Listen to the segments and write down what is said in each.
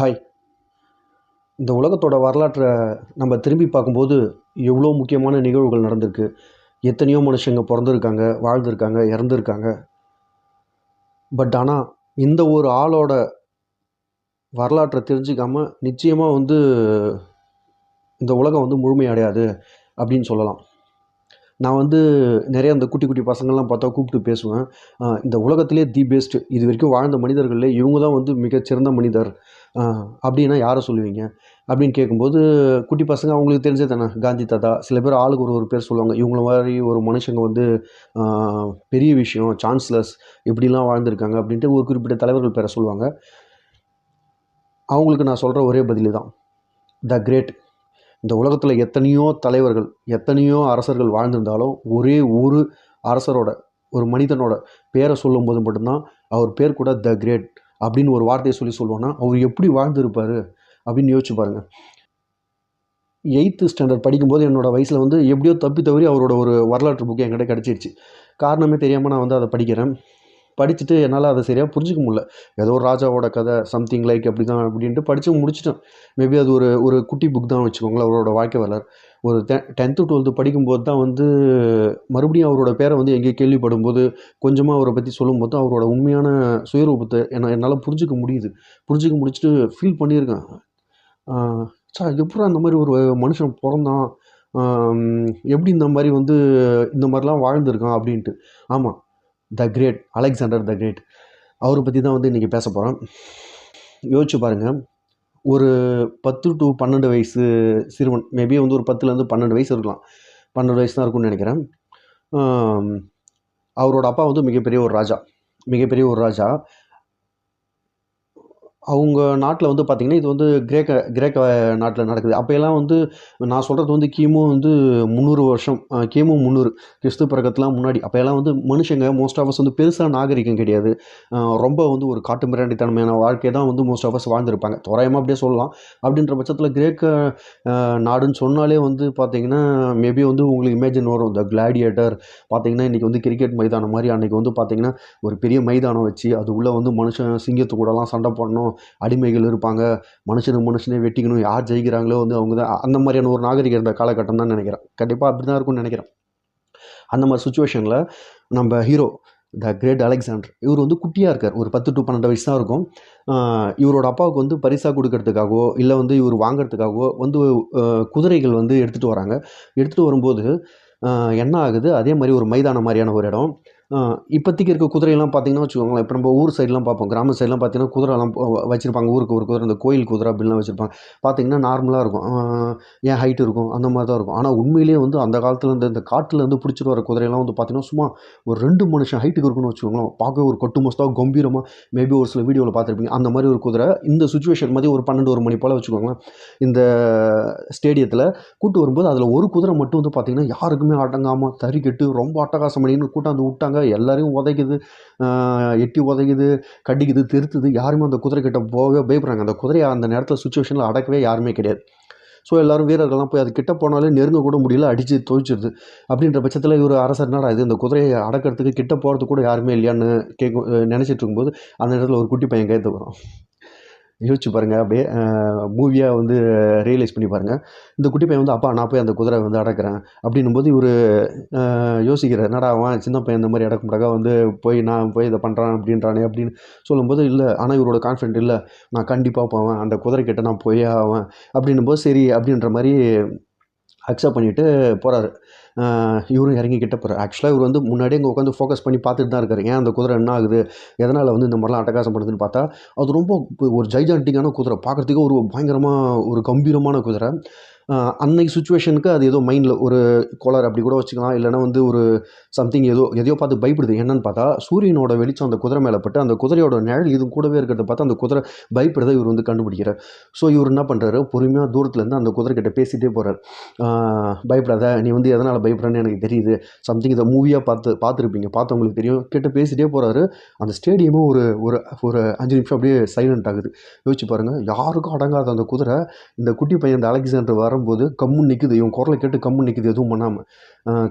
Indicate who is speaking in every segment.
Speaker 1: Hi இந்த உலகத்தோட வரலாற்றை நம்ம திரும்பி பார்க்கும்போது எவ்வளோ முக்கியமான நிகழ்வுகள் நடந்திருக்கு. எத்தனையோ மனுஷங்க பிறந்திருக்காங்க வாழ்ந்திருக்காங்க இறந்துருக்காங்க. பட் ஆனால் இந்த ஒரு ஆளோட வரலாற்றை தெரிஞ்சுக்காமல் நிச்சயமாக வந்து இந்த உலகம் வந்து முழுமையடையாது அப்படின்னு சொல்லலாம். நான் வந்து நிறைய அந்த குட்டி குட்டி பசங்கள்லாம் பார்த்தா கூப்பிட்டு பேசுவேன். இந்த உலகத்திலே தி பெஸ்ட் இது வரைக்கும் வாழ்ந்த மனிதர்களில் இவங்க தான் வந்து மிகச்சிறந்த மனிதர். அப்படின்னா யாரை சொல்லுவீங்க? அப்படின்னு கேட்கும்போது குட்டி பசங்க அவங்களுக்கு தெரிஞ்சது தானே? காந்தி தாத்தா. சில பேர் ஆளுக்கு ஒரு ஒரு பேர் சொல்லுவாங்க. இவங்கள மாதிரி ஒரு மனுஷங்க வந்து பெரிய விஷயம் சான்ஸ்லர்ஸ் இப்படிலாம் வாழ்ந்திருக்காங்க அப்படின்ட்டு ஒரு குறிப்பிட்ட தலைவர்கள் பேரை சொல்லுவாங்க. அவங்களுக்கு நான் சொல்கிற ஒரே பதில் தான். த கிரேட் இந்த உலகத்தில் எத்தனையோ தலைவர்கள் எத்தனையோ அரசர்கள் வாழ்ந்திருந்தாலும் ஒரே ஒரு அரசரோட ஒரு மனிதனோட பேரை சொல்லும்போது மட்டும்தான் அவர் பேர் கூட த கிரேட் அப்படின்னு ஒரு வார்த்தையை சொல்லி சொல்லுவோன்னா அவர் எப்படி வாழ்ந்திருப்பார் அப்படின்னு யோசிச்சு பாருங்கள் எயித்து ஸ்டாண்டர்ட் படிக்கும்போது என்னோடய வயசில் வந்து எப்படியோ தப்பி தவறி அவரோட ஒரு வரலாற்று புக்கு என்கிட்ட கிடச்சிருச்சு. காரணமே தெரியாமல் நான் வந்து அதை படிக்கிறேன். படிச்சுட்டு என்னால் அதை சரியாக புரிஞ்சிக்க முடியல. ஏதோ ஒரு ராஜாவோட கதை சம்திங் லைக் அப்படி தான் அப்படின்ட்டு படித்து முடிச்சிட்டேன். மேபி அது ஒரு ஒரு குட்டி புக் தான் வச்சுக்கோங்களேன் அவரோட வாழ்க்கை வரலாறு. ஒரு டெ டென்த்து டுவெல்த்து படிக்கும்போது தான் வந்து மறுபடியும் அவரோட பேரை வந்து எங்கேயோ கேள்விப்படும்போது கொஞ்சமாக அவரை பற்றி சொல்லும்போது தான் அவரோட உண்மையான சுயரூபத்தை என்ன என்னால் புரிஞ்சிக்க முடியுது. புரிஞ்சிக்க முடிச்சுட்டு ஃபீல் பண்ணியிருக்கேன். சார் எப்படா அந்த மாதிரி ஒரு மனுஷன் பிறந்தான்? எப்படி இந்த மாதிரி வந்து இந்த மாதிரிலாம் வாழ்ந்திருக்கான் அப்படின்ட்டு. ஆமாம் the great Alexander the great. அவரை பற்றி தான் வந்து இன்றைக்கி பேச போகிறேன் யோசிச்சு பாருங்கள் ஒரு பத்து டு பன்னெண்டு வயசு சிறுவன் மேபி வந்து ஒரு பத்துலேருந்து பன்னெண்டு வயசு இருக்கலாம். பன்னெண்டு வயசு தான் இருக்கும்னு நினைக்கிறேன். அவரோட அப்பா வந்து மிகப்பெரிய ஒரு ராஜா. மிகப்பெரிய ஒரு ராஜா. அவங்க நாட்டில் வந்து பார்த்திங்கன்னா இது வந்து கிரேக்க கிரேக்க நாட்டில் நடக்குது. அப்போயெல்லாம் வந்து நான் சொல்கிறது வந்து கிமு வந்து முந்நூறு வருஷம் கிமு முந்நூறு கிறிஸ்து பிறக்கத்துலாம் முன்னாடி. அப்போயெல்லாம் வந்து மனுஷங்க மோஸ்ட் ஆஃப் அஸ் வந்து பெருசாக நாகரிகம் கிடையாது. ரொம்ப வந்து ஒரு காட்டு மிராண்டித்தனமையான வாழ்க்கையை தான் வந்து மோஸ்ட் ஆஃப் அஸ் வாழ்ந்திருப்பாங்க. தோராயமாக அப்படியே சொல்லலாம். அப்படின்ற பட்சத்தில் கிரேக்க நாடுன்னு சொன்னாலே வந்து பார்த்திங்கன்னா மேபி வந்து உங்களுக்கு இமேஜின் வரும். இந்த கிளாடியேட்டர் பார்த்திங்கன்னா இன்றைக்கி வந்து கிரிக்கெட் மைதானம் மாதிரி அன்றைக்கி வந்து பார்த்திங்கன்னா ஒரு பெரிய மைதானம் வச்சு அது உள்ளே வந்து மனுஷன் சிங்கத்து கூடலாம் சண்டை போடணும். அடிமைகள் இருப்பாங்க. மனுஷனை மனுஷனே வெட்டிக்கணும். யார் ஜெயிக்கிறாங்களோ வந்து அவங்க தான். அந்த மாதிரியான ஒரு நாகரிகம் இருந்த காலகட்டம் தான் நினைக்கிறேன். கண்டிப்பாக அப்படி தான் இருக்கும்னு நினைக்கிறேன். அந்த மாதிரி சுச்சுவேஷனில் நம்ம ஹீரோ த கிரேட் அலெக்சாண்டர் இவர் வந்து குட்டியாக இருக்கார். ஒரு பத்து டு பன்னெண்டு வயசு தான் இருக்கும். இவரோட அப்பாவுக்கு வந்து பரிசாக கொடுக்கறதுக்காகவோ இல்லை வந்து இவர் வாங்கிறதுக்காகவோ வந்து குதிரைகள் வந்து எடுத்துகிட்டு வராங்க. எடுத்துகிட்டு வரும்போது என்ன ஆகுது? அதே மாதிரி ஒரு மைதானம் மாதிரியான ஒரு இடம். இப்போதைக்கு இருக்க குதிரையெல்லாம் பார்த்தீங்கன்னா வச்சுக்கோங்களேன். இப்போ நம்ம ஊர் சைட்லாம் பார்ப்போம். கிராம சைட்லாம் பார்த்தீங்கன்னா குதிரைலாம் வச்சுருப்பாங்க. ஊருக்கு ஒரு குதிரை இந்த கோயில் குதிரை அப்படிலாம் வச்சுருப்பாங்க. பார்த்தீங்கன்னா நார்மலாக இருக்கும். ஏன் ஹைட் இருக்கும்? அந்த மாதிரி தான் இருக்கும். ஆனால் உண்மையிலேயே வந்து அந்த காலத்தில் இந்த இந்த காட்டில் இருந்து பிடிச்சிட்டு வர குதிரையெல்லாம் வந்து பார்த்தீங்கன்னா சும்மா ஒரு ரெண்டு மனுஷன் ஹைட்டுக்கு இருக்குன்னு வச்சுக்கோங்களேன். பார்க்க ஒரு கொட்டு மஸ்தாக கம்பீரமாக மேபி ஒரு சில வீடியோவில் பார்த்துருப்பீங்க. அந்த மாதிரி ஒரு குதிரை இந்த சுச்சுவேஷன் மாதிரி ஒரு பன்னெண்டு ஒரு மணி போல் வச்சுக்கோங்களேன். இந்த ஸ்டேடியத்தில் கூட்டு வரும்போது அதில் ஒரு குதிரை மட்டும் வந்து பார்த்திங்கன்னா யாருக்குமே அடங்காமல் தறிக்கெட்டு ரொம்ப அட்டகாசம் பண்ணின்னு கூட்டாந்து விட்டாங்க. எல்லாரையும் உதைக்குது எட்டி உதைக்குது கடிக்குது திருத்துது. யாருமே அந்த குதிரை கிட்ட போகவே பயப்படுறாங்க. அந்த குதிரையை அந்த நேரத்தில் சுச்சுவேஷனில் அடக்கவே யாருமே கிடையாது. ஸோ எல்லாரும் வீரர்கள்லாம் போய் அது கிட்ட போனாலே நெருங்க கூட முடியல அடித்து துவைச்சிடுது அப்படின்ற பட்சத்தில் இவர் அரசர் என்னடா இது இந்த குதிரையை அடக்கிறதுக்கு கிட்ட போகிறது கூட யாருமே இல்லையான்னு கேட்கும் நினச்சிட்டு இருக்கும்போது அந்த நேரத்தில் ஒரு குட்டி பையன் கைத்து வரும் யோசிச்சு பாருங்கள் அப்படியே மூவியாக வந்து ரியலைஸ் பண்ணி பாருங்கள் இந்த குட்டி பையன் வந்து அப்பா நான் போய் அந்த குதிரை வந்து அடக்கிறேன். அப்படின்னும் போது இவர் யோசிக்கிறார். என்னடா அவன் சின்ன பையன் இந்த மாதிரி அடக்க முடியாத வந்து போய் நான் போய் இதை பண்ணுறான் அப்படின்றானே அப்படின்னு சொல்லும்போது இல்லை ஆனால் இவரோட கான்ஃபிடென்ட் இல்லை. நான் கண்டிப்பாக போவேன். அந்த குதிரை கிட்ட நான் போயே ஆவேன். அப்படின்னும் போது சரி அப்படின்ற மாதிரி அக்செப்ட் பண்ணிவிட்டு போகிறாரு இவரும் இறங்கிக்கிட்ட போகிறார் ஆக்சுவலாக இவர் வந்து முன்னாடியே இங்கே உட்காந்து ஃபோக்கஸ் பண்ணி பார்த்துட்டு தான் இருக்காரு. ஏன் அந்த குதிரை என்ன ஆகுது? எதனால் வந்து இந்த மாதிரிலாம் அட்டகாசம் பண்ணுதுன்னு பார்த்தா அது ரொம்ப ஒரு ஜைஜாண்டிக்கான குதிரை. பார்க்குறதுக்கு ஒரு பயங்கரமாக ஒரு கம்பீரமான குதிரை. அன்னைக்கு சுச்சுவேஷனுக்கு அது ஏதோ மைண்டில் ஒரு கோளாறு அப்படி கூட வச்சுக்கலாம். இல்லைன்னா வந்து ஒரு சம்திங் ஏதோ எதையோ பார்த்து பயப்படுது. என்னன்னு பார்த்தா சூரியனோட வெளிச்சம் அந்த குதிரை மேலே பட்டு அந்த குதிரையோட நிழல் இது கூடவே இருக்கிறத பார்த்து அந்த குதிரை பயப்படுறதை இவர் வந்து கண்டுபிடிக்கிறார். ஸோ இவர் என்ன பண்ணுறாரு பொறுமையாக தூரத்துலேருந்து அந்த குதிரை கிட்ட பேசிகிட்டே போகிறார் பயப்படாத நீ வந்து எதனால் பயப்படுறேன்னு எனக்கு தெரியுது. சம்திங் இதை மூவியாக பார்த்து பார்த்துருப்பீங்க. பார்த்தவங்களுக்கு தெரியும். கிட்ட பேசிகிட்டே போகிறாரு அந்த ஸ்டேடியமும் ஒரு ஒரு ஒரு அஞ்சு நிமிஷம் அப்படியே சைலண்ட் ஆகுது. யோசிச்சு பாருங்கள் யாருக்கும் அடங்காத அந்த குதிரை இந்த குட்டி பையன் இந்த அலெக்சாண்டர் வரும்போது கம்முன்னு நிற்குது இவன் குரலை கேட்டு கம்முன்னு நிற்குது எதுவும் பண்ணாமல்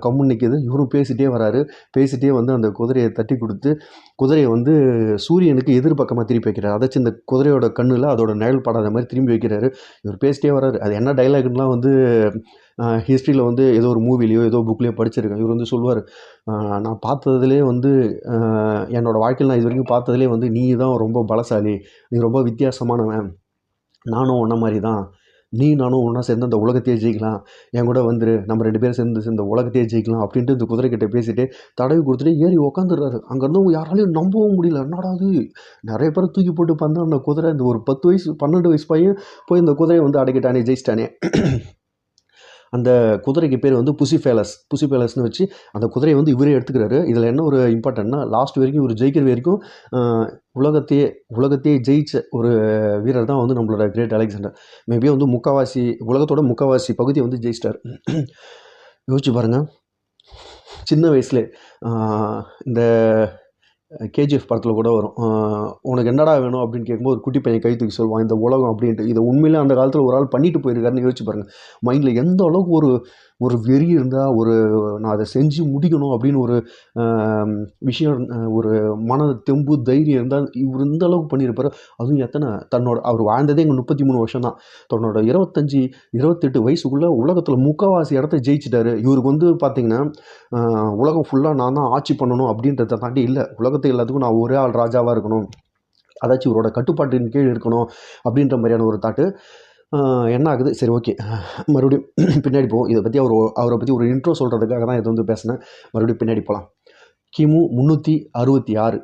Speaker 1: கம்முன்னு நிற்குது இவரும் பேசிட்டே வராரு. பேசிட்டே வந்து அந்த குதிரையை தட்டி கொடுத்து குதிரையை வந்து சூரியனுக்கு எதிர்பக்கமாக திருப்பி வைக்கிறார். அதாச்சும் இந்த குதிரையோட கண்ணில் அதோட நிழல் படாத மாதிரி திரும்பி வைக்கிறாரு. இவர் பேசிட்டே வராரு. அது என்ன டைலாக்லாம் வந்து ஹிஸ்ட்ரியில் வந்து ஏதோ ஒரு மூவிலையோ ஏதோ புக்லேயோ படிச்சிருக்கேன். இவர் வந்து சொல்லுவார் நான் பார்த்ததுலேயே வந்து என்னோடய வாழ்க்கையில் நான் இது வரைக்கும் பார்த்ததுலேயே வந்து நீ தான் ரொம்ப பலசாலி. நீ ரொம்ப வித்தியாசமானவன். நானும் உன்ன மாதிரி தான் நீ நானும் ஒன்றா சேர்ந்து அந்த உலகத்தையே ஜெயிக்கலாம். என் கூட வந்துரு. நம்ம ரெண்டு பேரும் சேர்ந்து சேர்ந்து உலகத்தையே ஜெயிக்கலாம் அப்படின்ட்டு இந்த குதிரைக்கிட்ட பேசிட்டு தடவி கொடுத்துட்டு ஏறி உக்காந்துடுறாரு. அங்கேருந்து யாராலையும் நம்பவும் முடியல. என்னடா அது நிறைய பேர் தூக்கி போட்டு பந்து அந்த குதிரை இந்த ஒரு பத்து வயசு பன்னெண்டு வயசு பையன் போய் இந்த குதிரையை வந்து அடக்கிட்டானே ஜெயிச்சிட்டானே. அந்த குதிரைக்கு பேர் வந்து புசி ஃபேலஸ். புசி ஃபேலஸ்னு வச்சு அந்த குதிரையை வந்து இவரே எடுத்துக்கிறாரு. இதில் என்ன ஒரு இம்பார்ட்டன்ட்னா லாஸ்ட் வரைக்கும் இவர் ஜெயிக்கிற வரைக்கும் உலகத்தையே உலகத்தையே ஜெயிச்ச ஒரு வீரர் தான் வந்து நம்மளோட கிரேட் அலெக்சாண்டர் மேபி வந்து முக்காவாசி உலகத்தோட முக்காவாசி பகுதியை வந்து ஜெயிச்சிட்டார். யோசிச்சு பாருங்கள் சின்ன வயசுலே இந்த கேஜிஎஃப் படத்தில் கூட வரும். உனக்கு என்னடா வேணும் அப்படின்னு கேட்கும்போது ஒரு குட்டி பையன் கை தூக்கி சொல்லுவான் இந்த உலகம் அப்படின்ட்டு. இதை உண்மையிலே அந்த காலத்தில் ஒரு ஆள் பண்ணிட்டு போயிருக்காருன்னு யோசிச்சு பாருங்கள் மைண்டில் எந்த அளவுக்கு ஒரு ஒரு வெறி இருந்தால் ஒரு நான் அதை செஞ்சு முடிக்கணும் அப்படின்னு ஒரு விஷயம் ஒரு மன தெம்பு தைரியம் இருந்தால் இவர் இந்த அளவுக்கு பண்ணியிருப்பார். அதுவும் எத்தனை தன்னோட அவர் வாழ்ந்ததே இங்கே முப்பத்தி மூணு வருஷம் தான் தன்னோட இருபத்தஞ்சி இருபத்தெட்டு வயசுக்குள்ளே உலகத்தில் முக்கால்வாசி இடத்த ஜெயிச்சிட்டாரு. இவருக்கு வந்து பார்த்தீங்கன்னா உலகம் ஃபுல்லாக நான் தான் ஆட்சி பண்ணணும் அப்படின்றத தாண்டி இல்லை. உலகத்தை எல்லாத்துக்கும் நான் ஒரே ஆள் ராஜாவாக இருக்கணும். அதாச்சும் இவரோட கட்டுப்பாட்டின் கீழ் இருக்கணும் அப்படின்ற மாதிரியான ஒரு தாட்டு. என்ன ஆகுது? சரி ஓகே. மறுபடியும் பின்னாடி போவோம். இதை பற்றி அவர் அவரை பற்றி ஒரு இன்ட்ரோ சொல்கிறதுக்காக தான் இதை வந்து பேசினேன். மறுபடியும் பின்னாடி போகலாம் கிமு முந்நூற்றி அறுபத்தி ஆறு.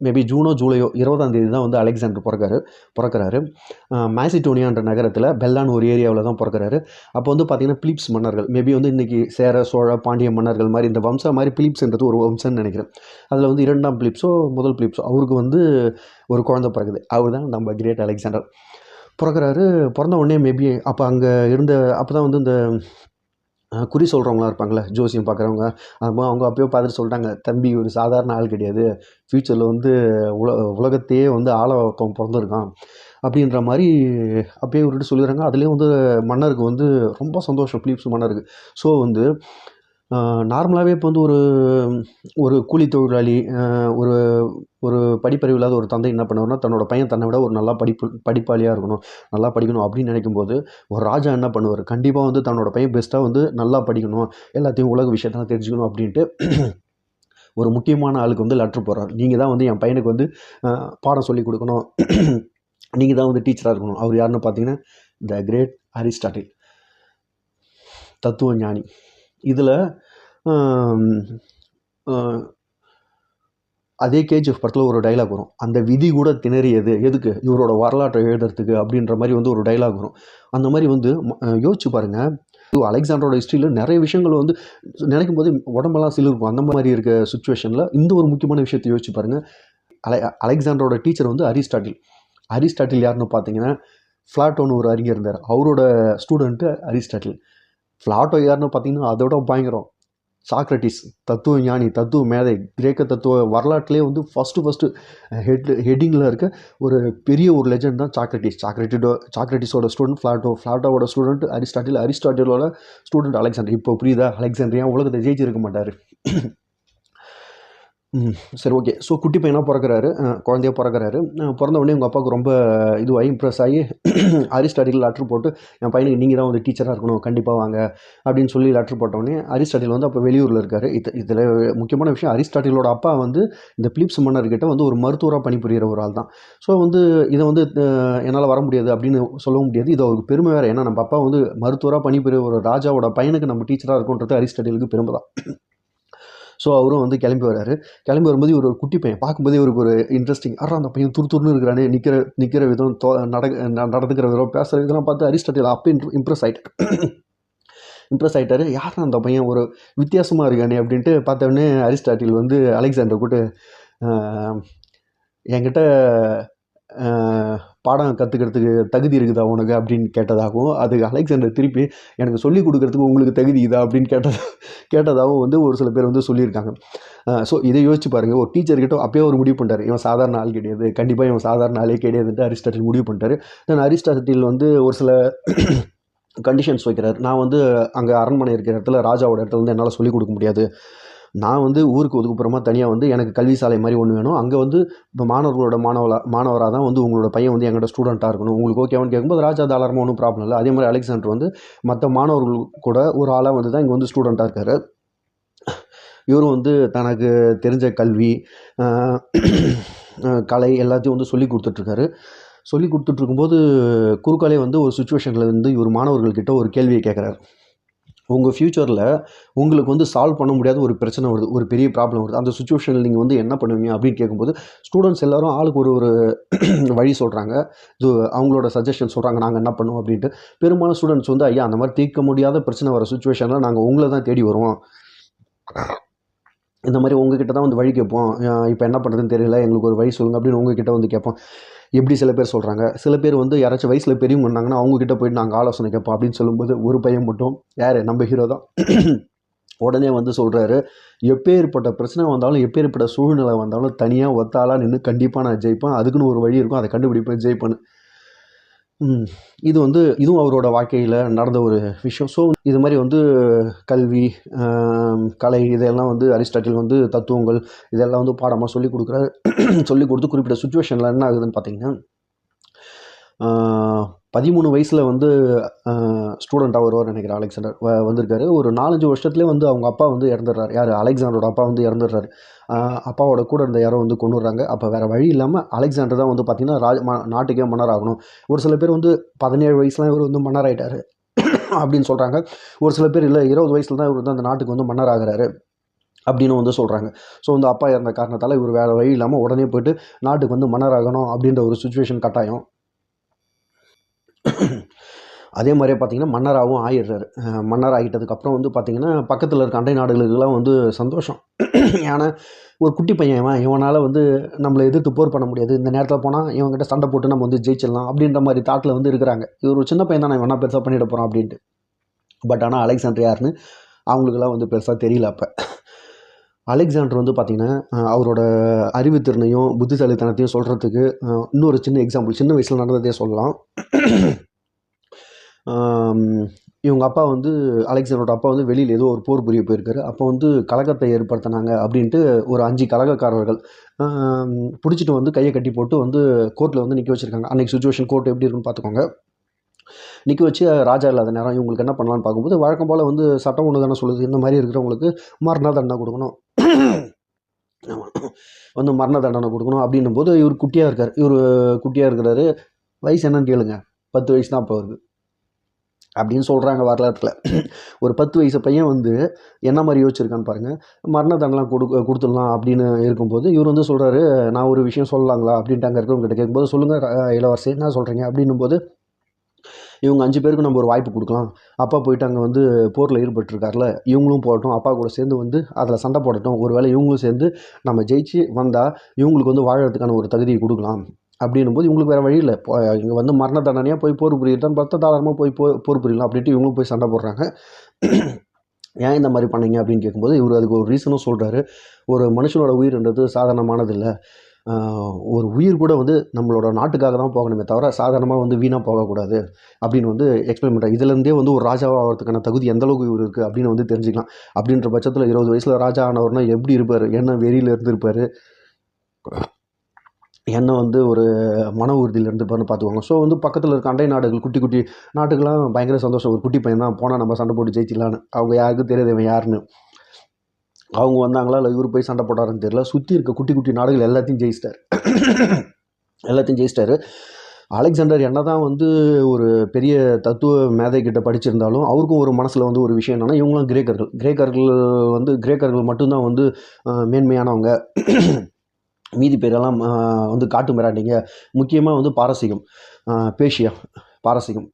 Speaker 1: மேபி ஜூனோ ஜூலையோ இருபதாம் தேதி தான் வந்து அலெக்சாண்டர் பிறக்காரு பிறக்கிறாரு. மேசிடோனியான்ற நகரத்தில் பெல்லான்னு ஒரு ஏரியாவில் தான் பிறக்கிறாரு. அப்போ வந்து பார்த்தீங்கன்னா பிலிப்ஸ் மன்னர்கள் மேபி வந்து இன்றைக்கி சேர சோழ பாண்டிய மன்னர்கள் மாதிரி இந்த வம்சம் மாதிரி பிலிப்ஸ்ன்றது ஒரு வம்சம்னு நினைக்கிறேன். அதில் வந்து இரண்டாம் பிலிப்ஸோ முதல் பிலிப்ஸோ அவருக்கு வந்து ஒரு குழந்தை பிறகுது அவர் தான் நம்ம கிரேட் அலெக்சாண்டர். பிறக்குறாரு பிறந்த உடனே மேபி அப்போ அங்கே இருந்த அப்போ தான் வந்து இந்த குறி சொல்கிறவங்களாம் இருப்பாங்களே ஜோசியம் பார்க்குறவங்க அப்போ அவங்க அப்பயோ பார்த்துட்டு சொல்லிட்டாங்க தம்பி ஒரு சாதாரண ஆள் கிடையாது. ஃப்யூச்சரில் வந்து உல உலகத்தையே வந்து ஆள ஒருத்தன் பிறந்திருக்கான். அப்படின்ற மாதிரி அப்பயே விட்டுட்டு சொல்லிடுறாங்க. அதுலேயும் வந்து மன்னருக்கு வந்து ரொம்ப சந்தோஷம் பிலிப்ஸ் மன்னருக்கு. ஸோ வந்து நார்மலாகவே இப்போ வந்து ஒரு ஒரு கூலி தொழிலாளி ஒரு ஒரு படிப்பறிவு இல்லாத ஒரு தந்தை என்ன பண்ணுவார்னா தன்னோட பையன் தன்னை விட ஒரு நல்லா படிப்பு படிப்பாளியாக இருக்கணும் நல்லா படிக்கணும் அப்படின்னு நினைக்கும் போது ஒரு ராஜா என்ன பண்ணுவார்? கண்டிப்பாக வந்து தன்னோட பையன் பெஸ்ட்டாக வந்து நல்லா படிக்கணும் எல்லாத்தையும் உலக விஷயத்தெல்லாம் தெரிஞ்சுக்கணும் அப்படின்ட்டு ஒரு முக்கியமான ஆளுக்கு வந்து லெட்ரு போடுறார். நீங்கள் தான் வந்து என் பையனுக்கு வந்து பாடம் சொல்லி கொடுக்கணும். நீங்கள் தான் வந்து டீச்சராக இருக்கணும். அவர் யாருன்னு பார்த்தீங்கன்னா த கிரேட் அரிஸ்டாட்டில் தத்துவ ஞானி இதில் அதே கேஜிஎஃப் படத்தில் ஒரு டைலாக் வரும். அந்த விதி கூட திணறியது. எதுக்கு? இவரோட வரலாற்றை எழுதுறதுக்கு அப்படின்ற மாதிரி வந்து ஒரு டைலாக் வரும். அந்த மாதிரி வந்து யோசிச்சு பாருங்கள் அலெக்சாண்டரோட ஹிஸ்ட்ரியில் நிறைய விஷயங்கள் வந்து நினைக்கும் போது உடம்பெல்லாம் சிலிருக்கும் அந்த மாதிரி இருக்க சுச்சுவேஷனில் இந்த ஒரு முக்கியமான விஷயத்தை யோசிச்சு பாருங்கள் அலை அலெக்சாண்டரோட டீச்சர் வந்து அரிஸ்டாட்டில். அரிஸ்டாட்டில் யாருன்னு பார்த்தீங்கன்னா ஃப்ளாட்டோன்னு ஒரு அறிஞர் இருந்தார். அவரோட ஸ்டூடெண்ட்டு அரிஸ்டாட்டில். ஃப்ளாட்டோ யாருன்னு பார்த்தீங்கன்னா அதோட பயங்கரம். சாக்ரட்டிஸ் தத்துவ ஞானி தத்துவ மேதை கிரேக்க தத்துவ வரலாற்றுலேயே வந்து ஃபஸ்ட்டு ஃபஸ்ட்டு ஹெட் ஹெட்டிங்கில் இருக்க ஒரு பெரிய ஒரு லெஜண்ட் தான் சாக்ரட்டிஸ். சாக்ரட்டிடோ சாக்ரட்டிஸோட ஸ்டூடெண்ட் ஃப்ளாட்டோ ஃப்ளாட்டோவோட ஸ்டூடெண்ட் அரிஸ்டாட்டில் அரிஸ்டாட்டிலோட ஸ்டூடெண்ட் அலெக்சாண்டர் இப்போ புரியுதா? அலெக்சாண்டர் ஏன் உலகத்தை ஜெயிச்சிருக்க மாட்டார். சரி ஓகே. ஸோ குட்டி பையனாக பிறக்கிறாரு. குழந்தையாக பிறக்குறாரு. பிறக்கிறாரு பிறந்த உடனே உங்கள் அப்பாவுக்கு ரொம்ப இதுவாகி இம்ப்ரெஸ் ஆகி அரிஸ்டாட்டில் லெட்ரு போட்டு என் பையனுக்கு நீங்கள் தான் வந்து டீச்சராக இருக்கணும் கண்டிப்பாக வாங்க அப்படின்னு சொல்லி லெட்ரு போட்டோடனே அரிஸ்டாட்டில் வந்து அப்போ வெளியூரில் இருக்கார். இது இதில் முக்கியமான விஷயம் அரிஸ்டாட்டிலோட அப்பா வந்து இந்த பிலிப்ஸ் மன்னர்கிட்ட வந்து ஒரு மருத்துவராக பணிபுரிகிற ஒரு ஆள் தான் ஸோ வந்து இதை வந்து என்னால் வர முடியாது அப்படின்னு சொல்லவும் முடியாது. இது அவருக்கு பெருமை வேறு. ஏன்னா நம்ம அப்பா வந்து மருத்துவராக பணிபுரிய ஒரு ராஜாவோட பையனுக்கு நம்ம டீச்சராக இருக்கோன்றது அரிஸ்டாட்டிலுக்கு பெருமை தான் ஸோ அவரும் வந்து கிளம்பி வராரு. கிளம்பி வரும்போது இவர் ஒரு குட்டி பையன். பார்க்கும்போதே இவருக்கு ஒரு இன்ட்ரெஸ்டிங் அறா அந்த பையன் துரு துருன்னு இருக்கிறானே. நிற்கிற நிற்கிற விதம் தோ நட ந- நடந்துக்கிற விதம் பேசுகிற விதம்லாம் பார்த்து அரிஸ்டாட்டில் அப்போ இம்ப்ரெஸ் ஆகிட்டார் இம்ப்ரெஸ் ஆகிட்டாரு யார் அந்த பையன் ஒரு வித்தியாசமாக இருக்கானே? அப்படின்ட்டு பார்த்தோன்னே அரிஸ்டாட்டில் வந்து அலெக்சாண்டர் கூட்டு என்கிட்ட பாடம் கற்றுக்கிறதுக்கு தகுதி இருக்குதா உனக்கு அப்படின்னு கேட்டதாகவும் அதுக்கு அலெக்சாண்டர் திருப்பி எனக்கு சொல்லிக் கொடுக்குறதுக்கு உங்களுக்கு தகுதி இதா அப்படின்னு கேட்டதா கேட்டதாகவும் வந்து ஒரு சில பேர் வந்து சொல்லியிருக்காங்க. ஸோ இதை யோசிச்சு பாருங்கள் ஒரு டீச்சர்கிட்ட அப்பயே ஒரு முடிவு பண்ணிட்டார். இவன் சாதாரண ஆள் கிடையாது. கண்டிப்பாக இவன் சாதாரண ஆளே கிடையாதுன்ட்டு அரிஸ்டாட்டில் முடிவு பண்ணிட்டாரு. தென் அரிஸ்டாட்டில் வந்து ஒரு சில கண்டிஷன்ஸ் வைக்கிறார். நான் வந்து அங்கே அரண்மனை இருக்கிற இடத்துல ராஜாவோட இடத்துல வந்து என்னால் சொல்லிக் கொடுக்க முடியாது. நான் வந்து ஊருக்கு ஒதுக்குப்புறமா தனியாக வந்து எனக்கு கல்வி சாலை மாதிரி ஒன்று வேணும். அங்கே வந்து இப்போ மாணவர்களோட மாணவலா மாணவராக தான் வந்து உங்களோட பையன் வந்து எங்கள்கிட்ட ஸ்டூடெண்ட்டாக இருக்கணும். உங்களுக்கு ஓகேவான்னு கேட்கும்போது ராஜா தாராளமாக ஒன்றும் ப்ராப்ளம் இல்லை. அதே மாதிரி அலெக்சாண்டர் வந்து மற்ற மாணவர்கள் கூட ஒரு ஆளாக வந்து தான் இங்கே வந்து ஸ்டூடெண்ட்டாக இருக்கார். இவரும் வந்து தனக்கு தெரிஞ்ச கல்வி கலை எல்லாத்தையும் வந்து சொல்லி கொடுத்துட்ருக்காரு சொல்லி கொடுத்துட்ருக்கும்போது குறுக்காலே வந்து ஒரு சுச்சுவேஷனில் வந்து இவர் மாணவர்கள்கிட்ட ஒரு கேள்வியை கேட்குறாரு உங்கள் ஃப்யூச்சரில் உங்களுக்கு வந்து சால்வ் பண்ண முடியாத ஒரு பிரச்சனை வருது ஒரு பெரிய ப்ராப்ளம் வருது. அந்த சுச்சுவேஷனில் நீங்கள் வந்து என்ன பண்ணுவீங்க அப்படின்னு கேட்கும்போது ஸ்டூடெண்ட்ஸ் எல்லாரும் ஆளுக்கு ஒரு ஒரு வழி சொல்கிறாங்க இது அவங்களோட சஜஷன் சொல்கிறாங்க நாங்கள் என்ன பண்ணுவோம் அப்படின்ட்டு. பெரும்பாலும் ஸ்டூடெண்ட்ஸ் வந்து ஐயா அந்த மாதிரி தீர்க்க முடியாத பிரச்சனை வர சுச்சுவேஷனில் நாங்கள் உங்களை தான் தேடி வருவோம். இந்த மாதிரி உங்ககிட்ட தான் வந்து வழி கேட்போம். இப்போ என்ன பண்ணுறதுன்னு தெரியல எங்களுக்கு ஒரு வழி சொல்லுங்கள் அப்படின்னு உங்ககிட்ட வந்து கேட்போம். எப்படி சில பேர் சொல்கிறாங்க சில பேர் வந்து யாராச்சும் வயசில் பெரியவங்க இருந்தாங்கன்னா அவங்கக்கிட்ட போயிட்டு நாங்கள் ஆலோசனை கேட்போம் அப்படின்னு சொல்லும்போது ஒரு பையன் மட்டும் யார்? நம்ம ஹீரோ தான். உடனே வந்து சொல்கிறாரு எப்பேற்பட்ட பிரச்சனை வந்தாலும் எப்பேற்பட்ட சூழ்நிலை வந்தாலும் தனியாக ஒத்தாளாக நின்று கண்டிப்பாக நான் ஜெயிப்பேன். அதுக்குன்னு ஒரு வழி இருக்கும். அதை கண்டுபிடிப்பேன் ஜெயிப்பேன் இது வந்து இதுவும் அவரோட வாழ்க்கையில் நடந்த ஒரு விஷயம். ஸோ இது மாதிரி வந்து கல்வி கலை இதெல்லாம் வந்து அரிஸ்டாட்டில் வந்து தத்துவங்கள் இதெல்லாம் வந்து பாடமாக சொல்லிக் கொடுக்குறாரு சொல்லி கொடுத்து குறிப்பிட்ட சுச்சுவேஷனில் என்ன ஆகுதுன்னு பார்த்தீங்கன்னா பதிமூணு வயசில் வந்து ஸ்டூடெண்ட்டாக வருவார் நினைக்கிறேன் அலெக்சாண்டர். வந்திருக்காரு. ஒரு நாலஞ்சு வருஷத்துலேயே வந்து அவங்க அப்பா வந்து இறந்துடுறாரு. யார்? அலெக்சாண்டரோட அப்பா வந்து இறந்துடுறாரு. அப்பாவோட கூட இருந்த யாரோ வந்து கொண்டு வர்றாங்க. அப்போ வேறு வழி இல்லாமல் அலெக்சாண்டர் தான் வந்து பார்த்திங்கன்னா ராஜ நாட்டுக்கே மன்னர் ஆகணும். ஒரு சில பேர் வந்து பதினேழு வயசுலாம் இவர் வந்து மன்னர் ஆகிட்டார் அப்படின்னு சொல்கிறாங்க ஒரு சில பேர் இல்லை இருபது வயசில் தான் இவர் வந்து அந்த நாட்டுக்கு வந்து மன்னர் ஆகுறாரு. அப்படின்னு வந்து சொல்கிறாங்க ஸோ வந்து அப்பா இறந்த காரணத்தால் இவர் வேறு வழி இல்லாமல் உடனே போயிட்டு நாட்டுக்கு வந்து மன்னர் ஆகணும் அப்படின்ற ஒரு சுச்சுவேஷன் கட்டாயம். அதே மாதிரியே பார்த்தீங்கன்னா மன்னராகவும் ஆயிடுறாரு. அஹ் மன்னர் ஆகிட்டதுக்கப்புறம் வந்து பார்த்தீங்கன்னா பக்கத்தில் இருக்க அண்டை நாடுகளுக்கெல்லாம் வந்து சந்தோஷம். ஏன்னா ஒரு குட்டி பையன் இவன். இவனால் வந்து நம்மளை எதிர்த்து போர் பண்ண முடியாது. இந்த நேரத்தில் போனால் இவங்ககிட்ட சண்டை போட்டு நம்ம வந்து ஜெயிச்சிடலாம் அப்படின்ற மாதிரி தாட்டில் வந்து இருக்கிறாங்க. இவர் ஒரு சின்ன பையன் தான் நான் இவனா பெருசாக பண்ணிட போகிறான் அப்படின்ட்டு. பட் ஆனால் அலெக்சாண்டர் யாருன்னு அவங்களுக்கெல்லாம் வந்து பெருசாக தெரியல அப்போ. அலெக்சாண்டர் வந்து பார்த்திங்கன்னா அவரோட அறிவுத்திறனையும் புத்திசாலித்தனத்தையும் சொல்கிறதுக்கு இன்னொரு சின்ன எக்ஸாம்பிள் சின்ன வயசில் நடந்ததே சொல்லலாம். இவங்க அப்பா வந்து அலெக்சாண்டரோட அப்பா வந்து வெளியில் ஏதோ ஒரு போர் புரிய போயிருக்காரு. அப்போ வந்து கலகத்தை ஏற்படுத்தினாங்க அப்படின்ட்டு ஒரு அஞ்சு கலகக்காரர்கள் பிடிச்சிட்டு வந்து கையை கட்டி போட்டு வந்து கோர்ட்டில் வந்து நிற்க வச்சுருக்காங்க. அன்றைக்கி சுச்சுவேஷன் கோர்ட் எப்படி இருக்குன்னு பார்த்துக்கோங்க நிற்க வச்சு ராஜா இல்லாத நேரம் இவங்களுக்கு என்ன பண்ணலான்னு பார்க்கும்போது வழக்கம் போல் வந்து சட்டம் ஒன்று தானே சொல்லுது. இந்த மாதிரி இருக்கிறவங்களுக்கு மரண தண்டனை கொடுக்கணும். வந்து மரண தண்டனை கொடுக்கணும் அப்படின்னும் போது இவர் குட்டியாக இருக்கார். இவர் குட்டியாக இருக்கிறாரு. வயசு என்னன்னு கேளுங்க. பத்து வயசு தான் அப்போ இருக்குது அப்படின்னு சொல்கிறாங்க வரலாற்றில். ஒரு பத்து வயசு பையன் வந்து என்ன மாதிரி யோசிச்சிருக்கான்னு பாருங்கள் மரண தண்டனை கொடு கொடுத்துடலாம் அப்படின்னு இருக்கும்போது இவர் வந்து சொல்கிறாரு நான் ஒரு விஷயம் சொல்லலாங்களா? அப்படின்ட்டு அங்கே இருக்கிறவங்ககிட்ட கேட்கும்போது சொல்லுங்கள் இளவரசி என்ன சொல்கிறீங்க அப்படின்னும் போது இவங்க அஞ்சு பேருக்கு நம்ம ஒரு வாய்ப்பு கொடுக்கலாம். அப்பா போயிட்டு அங்கே வந்து போரில் ஈடுபட்டிருக்காருல இவங்களும் போகட்டும் அப்பா கூட சேர்ந்து வந்து அதில் சண்டை போடட்டும். ஒரு வேளை இவங்களும் சேர்ந்து நம்ம ஜெயிச்சு வந்தால் இவங்களுக்கு வந்து வாழறதுக்கான ஒரு தகுதியை கொடுக்கலாம். அப்படின்னும் போது இவங்களுக்கு வேறு வழி இல்லை. இங்கே வந்து மரண தண்டனையாக போய் போர் புரியட்டான்னு பத்த தாராளமாக போய் போ போர் புரியலாம். அப்படின்ட்டு இவங்களும் போய் சண்டை போடுறாங்க. ஏன் இந்த மாதிரி பண்ணீங்க? அப்படின்னு கேட்கும்போது இவர் அதுக்கு ஒரு ரீசனும் சொல்கிறாரு ஒரு மனுஷனோட உயிர்ன்றது சாதாரணமானது இல்லை ஒரு உயிர் கூட வந்து நம்மளோட நாட்டுக்காக தான் போகணுமே தவிர சாதாரணமாக வந்து வீணாக போகக்கூடாது. அப்படின்னு வந்து எக்ஸ்பிளைன் பண்ணுறாங்க இதுலேருந்தே வந்து ஒரு ராஜாவாக ஆகிறதுக்கான தகுதி எந்த அளவுக்கு இவர் இருக்குது அப்படின்னு வந்து தெரிஞ்சுக்கலாம். அப்படின்ற பட்சத்தில் இருபது வயசில் ராஜா ஆனவர்னா எப்படி இருப்பார்? என்ன வெறியில் இருந்திருப்பார்? என்ன வந்து ஒரு மன உறுதியில் இருந்திருப்பாருன்னு பார்த்துக்குவாங்க ஸோ வந்து பக்கத்தில் இருக்க அண்டை நாடுகள் குட்டி குட்டி நாட்டுக்கெல்லாம் பயங்கர சந்தோஷம். ஒரு குட்டி பையன் தான் போனால் நம்ம சண்டை போட்டு ஜெயிச்சிடலான்னு. அவங்க யாருக்கும் தெரியாது இவன் யாருன்னு. அவங்க வந்தாங்களா இல்லை இவர் போய் சண்டை போட்டாருன்னு தெரியல. சுற்றி இருக்க குட்டி குட்டி நாடுகள் எல்லாத்தையும் ஜெயிச்சிட்டார். எல்லாத்தையும் ஜெயிச்சிட்டாரு. அலெக்சாண்டர் என்ன தான் வந்து ஒரு பெரிய தத்துவ மேதை கிட்ட படிச்சிருந்தாலும் அவருக்கும் ஒரு மனசில் வந்து ஒரு விஷயம் என்னென்னா இவங்களும் கிரேக்கர்கள். கிரேக்கர்கள் வந்து கிரேக்கர்கள் மட்டும்தான் வந்து மேன்மையானவங்க. மீதி பேரெல்லாம் வந்து காட்டு மிராண்டிங்க. முக்கியமாக வந்து பாரசீகம். பேஷியா பாரசீகம்.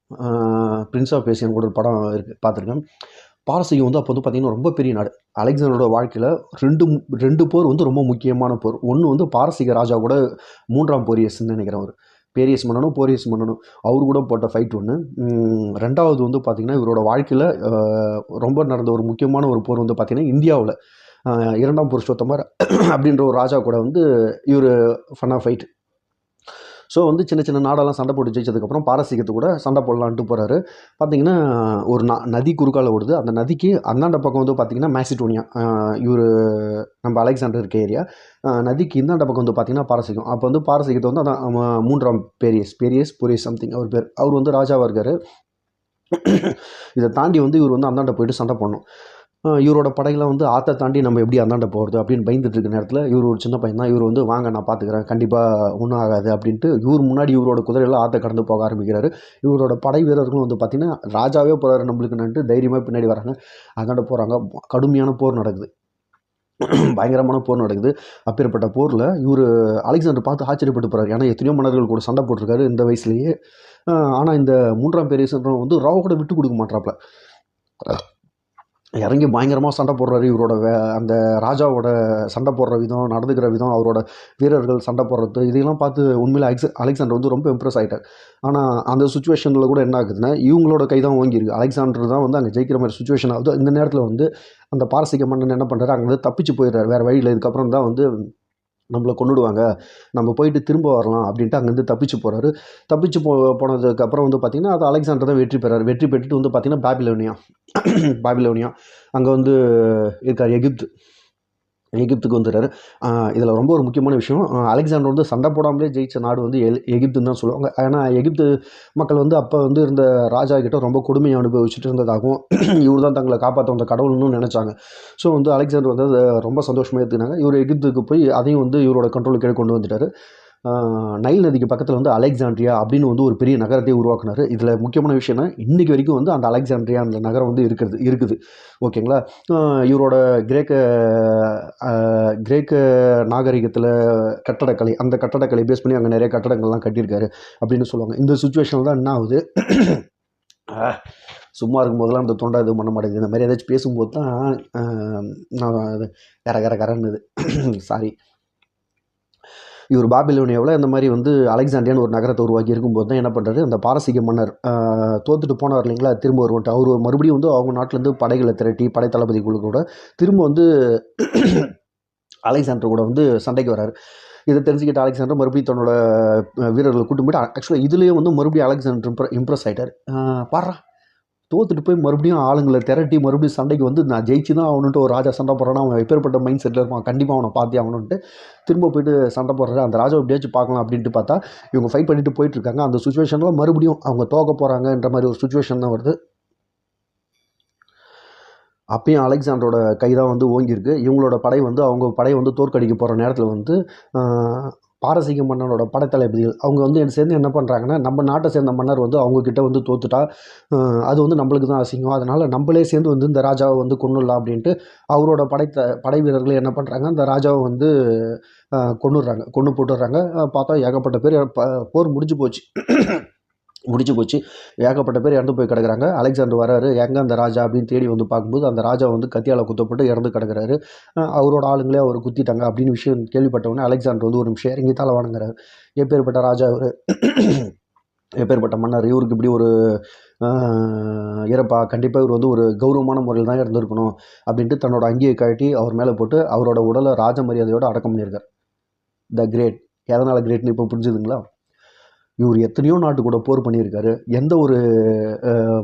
Speaker 1: பிரின்ஸ் ஆஃப் பேசியன் கூட ஒரு படம் இருக்குது பார்த்துருக்கேன். பாரசீகம் வந்து அப்போ வந்து பார்த்திங்கன்னா ரொம்ப பெரிய நாடு. அலெக்சாண்டரோட வாழ்க்கையில் ரெண்டு ரெண்டு போர் வந்து ரொம்ப முக்கியமான போர். ஒன்று வந்து பாரசீக ராஜா கூட மூன்றாம் போரியஸ்ன்னு நினைக்கிறேன் அவர். பேரியஸ் மன்னனும் போரியஸ் மன்னனும். அவர் கூட போட்ட ஃபைட் ஒன்று ரெண்டாவது வந்து பார்த்திங்கன்னா இவரோட வாழ்க்கையில் ரொம்ப நடந்த ஒரு முக்கியமான ஒரு போர் வந்து பார்த்திங்கன்னா இந்தியாவில். இரண்டாம் புருஷோத்தமர் அப்படின்ற ஒரு ராஜா கூட வந்து இவர் ஆஃப் ஃபைட் ஸோ வந்து சின்ன சின்ன நாடெல்லாம் சண்டை போட்டு ஜெயிச்சதுக்கப்புறம் பாரசீகத்து கூட சண்டை போடலான்ட்டு போகிறாரு பார்த்தீங்கன்னா ஒரு ந நதி குறுக்கால ஓடுது. அந்த நதிக்கு அந்தாண்ட பக்கம் வந்து பார்த்தீங்கன்னா மேசிடோனியா இவர் நம்ம அலெக்சாண்டர் இருக்க ஏரியா நதிக்கு இந்தாண்ட பக்கம் வந்து பார்த்திங்கன்னா பாரசீகம். அப்போ வந்து பாரசீகத்தை வந்து அதான் மூன்றாம் பேரியஸ் பேரியஸ் புரியஸ் சம்திங் அவர் பேர். அவர் வந்து ராஜாவாக இருக்கார். இதை தாண்டி வந்து இவர் வந்து அந்தாண்ட போயிட்டு சண்டை போடணும். இவரோட படைகளை வந்து ஆற்றை தாண்டி நம்ம எப்படி அந்தாண்ட போகிறது அப்படின்னு பயந்துட்டு இருக்க நேரத்தில் இவர் ஒரு சின்ன பையன் தான். இவர் வந்து வாங்க நான் பார்த்துக்கிறேன் கண்டிப்பாக ஒன்றும் ஆகாது அப்படின்ட்டு இவர் முன்னாடி இவரோட குதிரையெல்லாம் ஆற்றை கடந்து போக ஆரம்பிக்கிறாரு. இவரோட படை வீரர்களும் வந்து பார்த்தீங்கன்னா ராஜாவே போகிறாரு நம்மளுக்கு நட்டு தைரியமாக பின்னாடி வராங்க. அந்தாண்ட போகிறாங்க கடுமையான போர் நடக்குது. பயங்கரமான போர் நடக்குது. அப்பேற்பட்ட போரில் இவர் அலெக்சாண்டர் பார்த்து ஆச்சரியப்பட்டு போகிறார் ஏன்னா எத்தனையோ மன்னர்கள் கூட சண்டை போட்டிருக்காரு இந்த வயசுலேயே. ஆனால் இந்த மூன்றாம் பேரியஸ்ன்றவன் வந்து ராவ கூட விட்டு கொடுக்க மாட்டாப்ல இறங்கி பயங்கரமாக சண்டை போடுறாரு இவரோட வே அந்த ராஜாவோட சண்டை போடுற விதம் நடந்துக்கிற விதம் அவரோட வீரர்கள் சண்டை போடுறது இதெல்லாம் பார்த்து உண்மையில் அலெக்ஸ் அலெக்சாண்டர் வந்து ரொம்ப இம்ப்ரெஸ் ஆகிட்டார் ஆனால் அந்த சுச்சுவேஷனில் கூட என்ன ஆகுதுன்னா இவங்களோட கை தான் ஓங்கியிருக்கு அலெக்சாண்டர் தான் வந்து அங்கே ஜெயிக்கிற மாதிரி சுச்சுவேஷன் ஆகுது. இந்த நேரத்தில் வந்து அந்த பாரசீக மன்னன் என்ன பண்ணுறாரு அங்கே வந்து தப்பிச்சு போயிடுறாரு. வேறு வழியில் இதுக்கப்புறம் தான் வந்து நம்மளை கொண்டுடுவாங்க நம்ம போயிட்டு திரும்ப வரலாம் அப்படின்ட்டு அங்கேருந்து தப்பிச்சு போகிறாரு தப்பிச்சு போ போனதுக்கப்புறம் வந்து பார்த்திங்கன்னா அது அலெக்சாண்டர் தான் வெற்றி பெறாரு. வெற்றி பெற்றுட்டு வந்து பார்த்திங்கன்னா பாபிலோனியா பாபிலோனியா. அங்கே வந்து இருக்கார் எகிப்து. எகிப்துக்கு வந்துடுறாரு. இதில் ரொம்ப ஒரு முக்கியமான விஷயம். அலெக்சாண்டர் வந்து சண்டை போடாமலே ஜெயிச்ச நாடு வந்து எல் எகிப்துன்னு தான் சொல்லுவாங்க. ஏன்னா எகிப்து மக்கள் வந்து அப்போ வந்து இருந்த ராஜா கிட்ட ரொம்ப கொடுமையை அனுபவிச்சுட்டு இருந்ததாகவும் இவர் தான் தங்களை காப்பாற்ற வந்த கடவுள்னு நினச்சாங்க. ஸோ வந்து அலெக்சாண்டர் வந்து ரொம்ப சந்தோஷமாக எடுத்துக்கினாங்க இவர் எகிப்துக்கு போய் அதையும் வந்து இவரோட கண்ட்ரோலுக்கு கொண்டு வந்துட்டார். நைல் நதிக்கு பக்கத்தில் வந்து அலெக்சாண்ட்ரியா அப்படின்னு வந்து ஒரு பெரிய நகரத்தை உருவாக்குனாரு. இதில் முக்கியமான விஷயம்னா இன்றைக்கி வரைக்கும் வந்து அந்த அலெக்சாண்ட்ரியா அந்த நகரம் வந்து இருக்கிறது இருக்குது. ஓகேங்களா? இவரோட கிரேக்க கிரேக்க நாகரிகத்தில் கட்டடக்கலை அந்த கட்டடக்கலை பேஸ் பண்ணி அங்கே நிறைய கட்டடங்கள்லாம் கட்டியிருக்காரு அப்படின்னு சொல்லுவாங்க. இந்த சுச்சுவேஷனில் தான் என்ன ஆகுது? சும்மா இருக்கும்போதெல்லாம் அந்த தொண்டை இது பண்ண மாட்டேங்குது. இந்த மாதிரி ஏதாச்சும் பேசும்போது தான் நான் கர கர கரன்னுது சாரி இவர் பாபிலோனியாவில் இந்த மாதிரி வந்து அலெக்சாண்டியான்னு ஒரு நகரத்தை உருவாக்கி இருக்கும்போது தான் என்ன பண்ணுறாரு? அந்த பாரசீக மன்னர் தோத்துட்டு போனார் இல்லைங்களா? திரும்ப வருவான்ட்டு அவர் மறுபடியும் வந்து அவங்க நாட்டிலேருந்து படைகளை திரட்டி படை தளபதி கூட திரும்ப வந்து அலெக்சாண்டர் கூட வந்து சண்டைக்கு வராரு. இதை தெரிஞ்சுக்கிட்ட அலெக்சாண்டர் மறுபடியும் தன்னோட வீரர்களை கூட்டும் போயிட்டு ஆக்சுவலாக இதுலேயும் வந்து மறுபடியும் அலெக்சாண்டர் இம்ப்ரெஸ் ஆகிட்டார் பாடுறா. தோத்துட்டு போய் மறுபடியும் ஆளுங்களை திரட்டி மறுபடியும் சண்டைக்கு வந்து நான் ஜெயிச்சு தான் அவனுட்டு ஒரு ராஜா சண்டை போடுறான்னா அவன் எப்பேற்பட்ட மைண்ட் செட்டில் இருப்பான் கண்டிப்பாக அவனை பார்த்தே அவனுன்ட்டு திரும்ப போயிட்டு சண்டை போடுறாரு. அந்த ராஜா எப்படியாச்சும் பார்க்கலாம் அப்படின்ட்டு பார்த்தா இவங்க ஃபைட் பண்ணிட்டு போயிட்டு இருக்காங்க. அந்த சுச்சுவேஷனில் மறுபடியும் அவங்க தோக்க போகிறாங்கன்ற மாதிரி ஒரு சுச்சுவேஷன் தான் வருது. அப்பயும் அலெக்சாண்டரோட கை தான் வந்து ஓங்கியிருக்கு. இவங்களோட படை வந்து அவங்க படை வந்து தோற்கடிக்க போகிற நேரத்தில் வந்து பாரசீக மன்னனோட படைத்தளபதிகள். அவங்க வந்து சேர்ந்து என்ன பண்ணுறாங்கன்னா நம்ம நாட்டை சேர்ந்த மன்னர் வந்து அவங்க கிட்ட வந்து தோத்துட்டா அது வந்து நம்மளுக்கு தான் அசிங்கம். அதனால் நம்மளே சேர்ந்து வந்து இந்த ராஜாவை வந்து கொண்டுடலாம் அப்படின்ட்டு அவரோட படைத்த படை வீரர்கள் என்ன பண்ணுறாங்க அந்த ராஜாவை வந்து கொண்டுடுறாங்க கொண்டு போட்டுடுறாங்க. பார்த்தா ஏகப்பட்ட பேர் போர் முடிஞ்சு போச்சு. முடிச்சு போச்சு. ஏகப்பட்ட பேர் இறந்து போய் கிடக்குறாங்க. அலெக்சாண்டர் வராரு. எங்கே அந்த ராஜா அப்படின்னு தேடி வந்து பார்க்கும்போது அந்த ராஜா வந்து கத்தியால் குத்தப்பட்டு இறந்து கிடக்குறாரு. அவரோட ஆளுங்களே அவர் குத்திட்டாங்க அப்படின்னு விஷயம் கேள்விப்பட்டவொடனே அலெக்சாண்டர் வந்து ஒரு நிமிஷம் இறங்கி தலை வணங்குறாரு எப்பேற்பட்ட ராஜா அவர் எப்பேற்பட்ட மன்னர்? இவருக்கு இப்படி ஒரு இறப்பா? கண்டிப்பாக இவர் வந்து ஒரு கௌரவமான முறையில் தான் இருந்திருக்கணும் அப்படின்ட்டு தன்னோட அங்கியை கழட்டி அவர் மேலே போட்டு அவரோட உடலை ராஜ மரியாதையோடு அடக்கம் பண்ணியிருக்கார். த கிரேட் எதனால் கிரேட்னு இப்போ புரிஞ்சுதுங்களா? இவர் எத்தனையோ நாட்டு கூட போர் பண்ணியிருக்காரு. எந்த ஒரு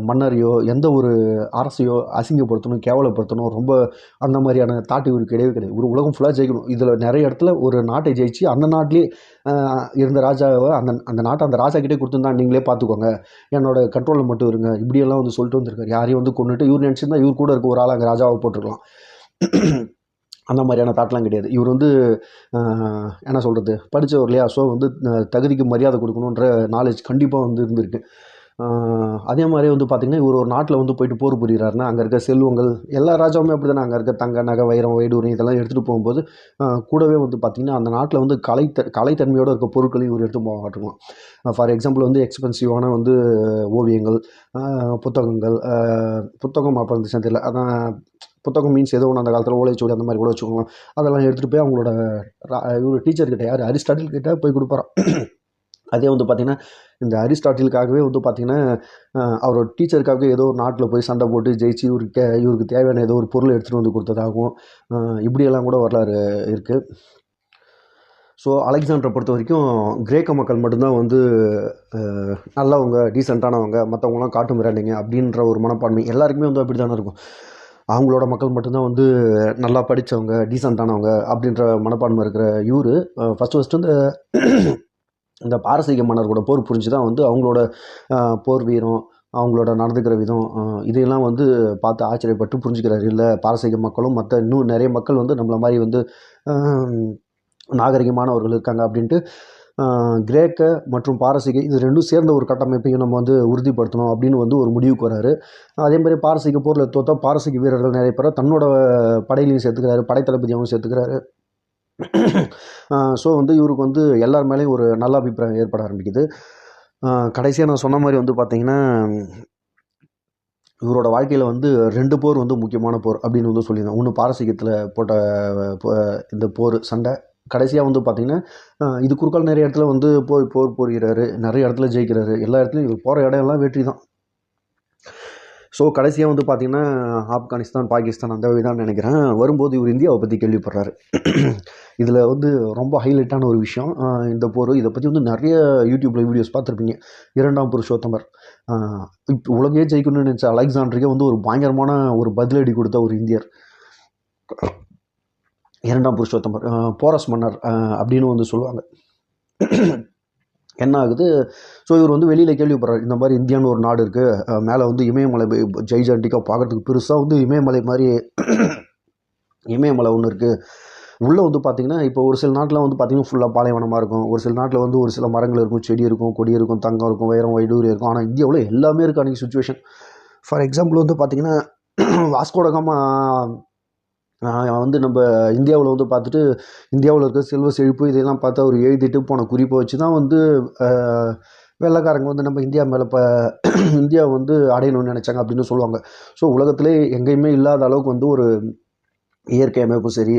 Speaker 1: மன்னரையோ எந்த ஒரு அரசையோ அசிங்கப்படுத்தணும் கேவலப்படுத்தணும் ரொம்ப அந்த மாதிரியான தாட்டு இவருக்கு கிடையவே கிடையாது. ஒரு உலகம் ஃபுல்லாக ஜெயிக்கணும். இதில் நிறைய இடத்துல ஒரு நாட்டை ஜெயிச்சு அந்த நாட்டிலே இருந்த ராஜாவை அந்த அந்த நாட்டை அந்த ராஜா கிட்டே கொடுத்துருந்தா நீங்களே பார்த்துக்கோங்க. என்னோட கண்ட்ரோலில் மட்டும் இருங்க. இப்படியெல்லாம் வந்து சொல்லிட்டு வந்திருக்காரு. யாரையும் வந்து கொண்டுட்டு இவர் நினச்சிருந்தா இவர் கூட இருக்க ஒரு ஆள் அங்கே ராஜாவை போட்டிருக்கலாம். அந்த மாதிரியான தாட்லாம் கிடையாது. இவர் வந்து என்ன சொல்கிறது படித்தவர் இல்லையா? ஸோ வந்து தகுதிக்கு மரியாதை கொடுக்கணுன்ற நாலேஜ் கண்டிப்பாக வந்து இருந்திருக்கு. அதே மாதிரி வந்து பார்த்திங்கன்னா இவர் ஒரு நாட்டில் வந்து போயிட்டு போர் புரிகிறாருன்னா அங்கே இருக்க செல்வங்கள் எல்லா ராஜாவுமே அப்படி தானே அங்கே இருக்க தங்க நகை வைரம் வைடூரி இதெல்லாம் எடுத்துகிட்டு போகும்போது கூடவே வந்து பார்த்திங்கன்னா அந்த நாட்டில் வந்து கலை கலைத்தன்மையோடு இருக்க பொருட்களையும் இவர் எடுத்து போகாட்டுருக்கலாம் ஃபார் எக்ஸாம்பிள் வந்து எக்ஸ்பென்சிவான வந்து ஓவியங்கள் புத்தகங்கள் புத்தகம் அப்போ இருந்துச்சுன்னு தெரியல. அதான் புத்தகம் மீன்ஸ் ஏதோ ஒன்று அந்த காலத்தில் ஓலைச்சுவடி அந்த மாதிரி கூட வச்சுக்கோங்களேன் அதெல்லாம் எடுத்துகிட்டு போய் அவங்களோட இவர் டீச்சர்கிட்ட யார்? அரிஸ்டாட்டில் கிட்டே போய் கொடுப்பாராம். அதே வந்து பார்த்திங்கன்னா இந்த அரிஸ்டாட்டிலுக்காகவே வந்து பார்த்திங்கன்னா அவரோட டீச்சருக்காகவே ஏதோ ஒரு நாட்டில் போய் சண்டை போட்டு ஜெயிச்சு இவருக்கு இவருக்கு தேவையான ஏதோ ஒரு பொருள் எடுத்துகிட்டு வந்து கொடுத்ததாகவும் இப்படியெல்லாம் கூட வரலாறு இருக்குது ஸோ அலெக்சாண்டரை பொறுத்த வரைக்கும் கிரேக்க மக்கள் மட்டும்தான் வந்து நல்லவங்க டீசெண்டானவங்க மற்றவங்களாம் காட்டு மிராண்டிங்க அப்படின்ற ஒரு மனப்பான்மை எல்லாருக்குமே வந்து அப்படி தானே இருக்கும். அவங்களோட மக்கள் மட்டும்தான் வந்து நல்லா படித்தவங்க டீசெண்டானவங்க அப்படின்ற மனப்பான்மை இருக்கிற இவர். ஃபஸ்ட்டு ஃபஸ்ட்டு இந்த இந்த பாரசீக மன்னர்களோட போர் புரிஞ்சு தான் வந்து அவங்களோட போர் வீரம் அவங்களோட நடந்துக்கிற விதம் இதையெல்லாம் வந்து பார்த்து ஆச்சரியப்பட்டு புரிஞ்சுக்கிறாரு. இல்லை பாரசீக மக்களும் மற்ற இன்னும் நிறைய மக்கள் வந்து நம்மளை மாதிரி வந்து நாகரிகமானவர்கள் இருக்காங்க அப்படின்ட்டு கிரேக்க மற்றும் பாரசீக இது ரெண்டும் சேர்ந்த ஒரு கட்டமைப்பையும் நம்ம வந்து உறுதிப்படுத்தணும் அப்படின்னு வந்து ஒரு முடிவுக்கு வராரு. அதே மாதிரி பாரசீக போரில் தோத்தா பாரசீக வீரர்கள் நிறைய பேரை தன்னோட படையிலையும் சேர்த்துக்கிறாரு படைத்தளபதியாகவும் சேர்த்துக்கிறாரு. ஸோ வந்து இவருக்கு வந்து எல்லார் மேலேயும் ஒரு நல்ல அபிப்பிராயம் ஏற்பட ஆரம்பிக்குது. கடைசியாக நான் சொன்ன மாதிரி வந்து பார்த்தீங்கன்னா இவரோட வாழ்க்கையில் வந்து ரெண்டு போர் வந்து முக்கியமான போர் அப்படின்னு வந்து சொல்லியிருந்தேன் ஒன்று பாரசீகத்தில் போட்ட இந்த போர் சண்டை. கடைசியாக வந்து பார்த்தீங்கன்னா இது குறுக்கால் நிறைய இடத்துல வந்து போய் போர் போகிறாரு நிறைய இடத்துல ஜெயிக்கிறாரு. எல்லா இடத்துலையும் இவர் போகிற இடம் எல்லாம் வெற்றி தான் ஸோ கடைசியாக வந்து பார்த்திங்கன்னா ஆப்கானிஸ்தான் பாகிஸ்தான் அந்த தான் நினைக்கிறேன். வரும்போது இவர் இந்தியாவை பற்றி கேள்விப்படுறாரு. இதில் வந்து ரொம்ப ஹைலைட்டான ஒரு விஷயம் இந்த போர். இதை பற்றி வந்து நிறைய யூடியூப்பில் வீடியோஸ் பார்த்துருப்பீங்க. இரண்டாம் புருஷோத்தமர் இப்போ உலகையே ஜெயிக்கணும்னு நினச்ச அலெக்சாண்டருக்கே வந்து ஒரு பயங்கரமான ஒரு பதிலடி கொடுத்த ஒரு இந்தியர். இரண்டாம் புருஷோத்தமர் போரஸ் மன்னர் அப்படின்னு வந்து சொல்லுவாங்க. என்ன ஆகுது? ஸோ இவர் வந்து வெளியில் கேள்விப்படுறாரு இந்த மாதிரி இந்தியான்னு ஒரு நாடு இருக்குது மேலே வந்து இமயமலை ஜெய்ஜாண்டிக்காக பார்க்குறதுக்கு பெருசாக வந்து இமயமலை மாதிரி இமயமலை ஒன்று இருக்குது உள்ளே வந்து பார்த்திங்கன்னா இப்போ ஒரு சில நாட்டில் வந்து பார்த்திங்கன்னா ஃபுல்லாக பாலைவனமாக இருக்கும். ஒரு சில நாட்டில் வந்து ஒரு சில மரங்கள் இருக்கும் செடி இருக்கும் கொடி இருக்கும் தங்கம் இருக்கும் வைரம் வைடூரி இருக்கும். ஆனால் இந்தியாவில் எல்லாமே இருக்குது அன்றைக்கி சுச்சுவேஷன் ஃபார் எக்ஸாம்பிள் வந்து பார்த்திங்கன்னா வாஸ்கோடகாமா வந்து நம்ம இந்தியாவில் வந்து பார்த்துட்டு இந்தியாவில் இருக்க செல்வ செழிப்பு இதெல்லாம் பார்த்து அவர் எழுதிட்டு போன குறிப்பை வச்சு தான் வந்து வெள்ளைக்காரங்க வந்து நம்ம இந்தியா மேலே இப்போ இந்தியா வந்து அடையணும்னு நினச்சாங்க அப்படின்னு சொல்லுவாங்க. ஸோ உலகத்திலே எங்கேயுமே இல்லாத அளவுக்கு வந்து ஒரு இயற்கை அமைப்பும் சரி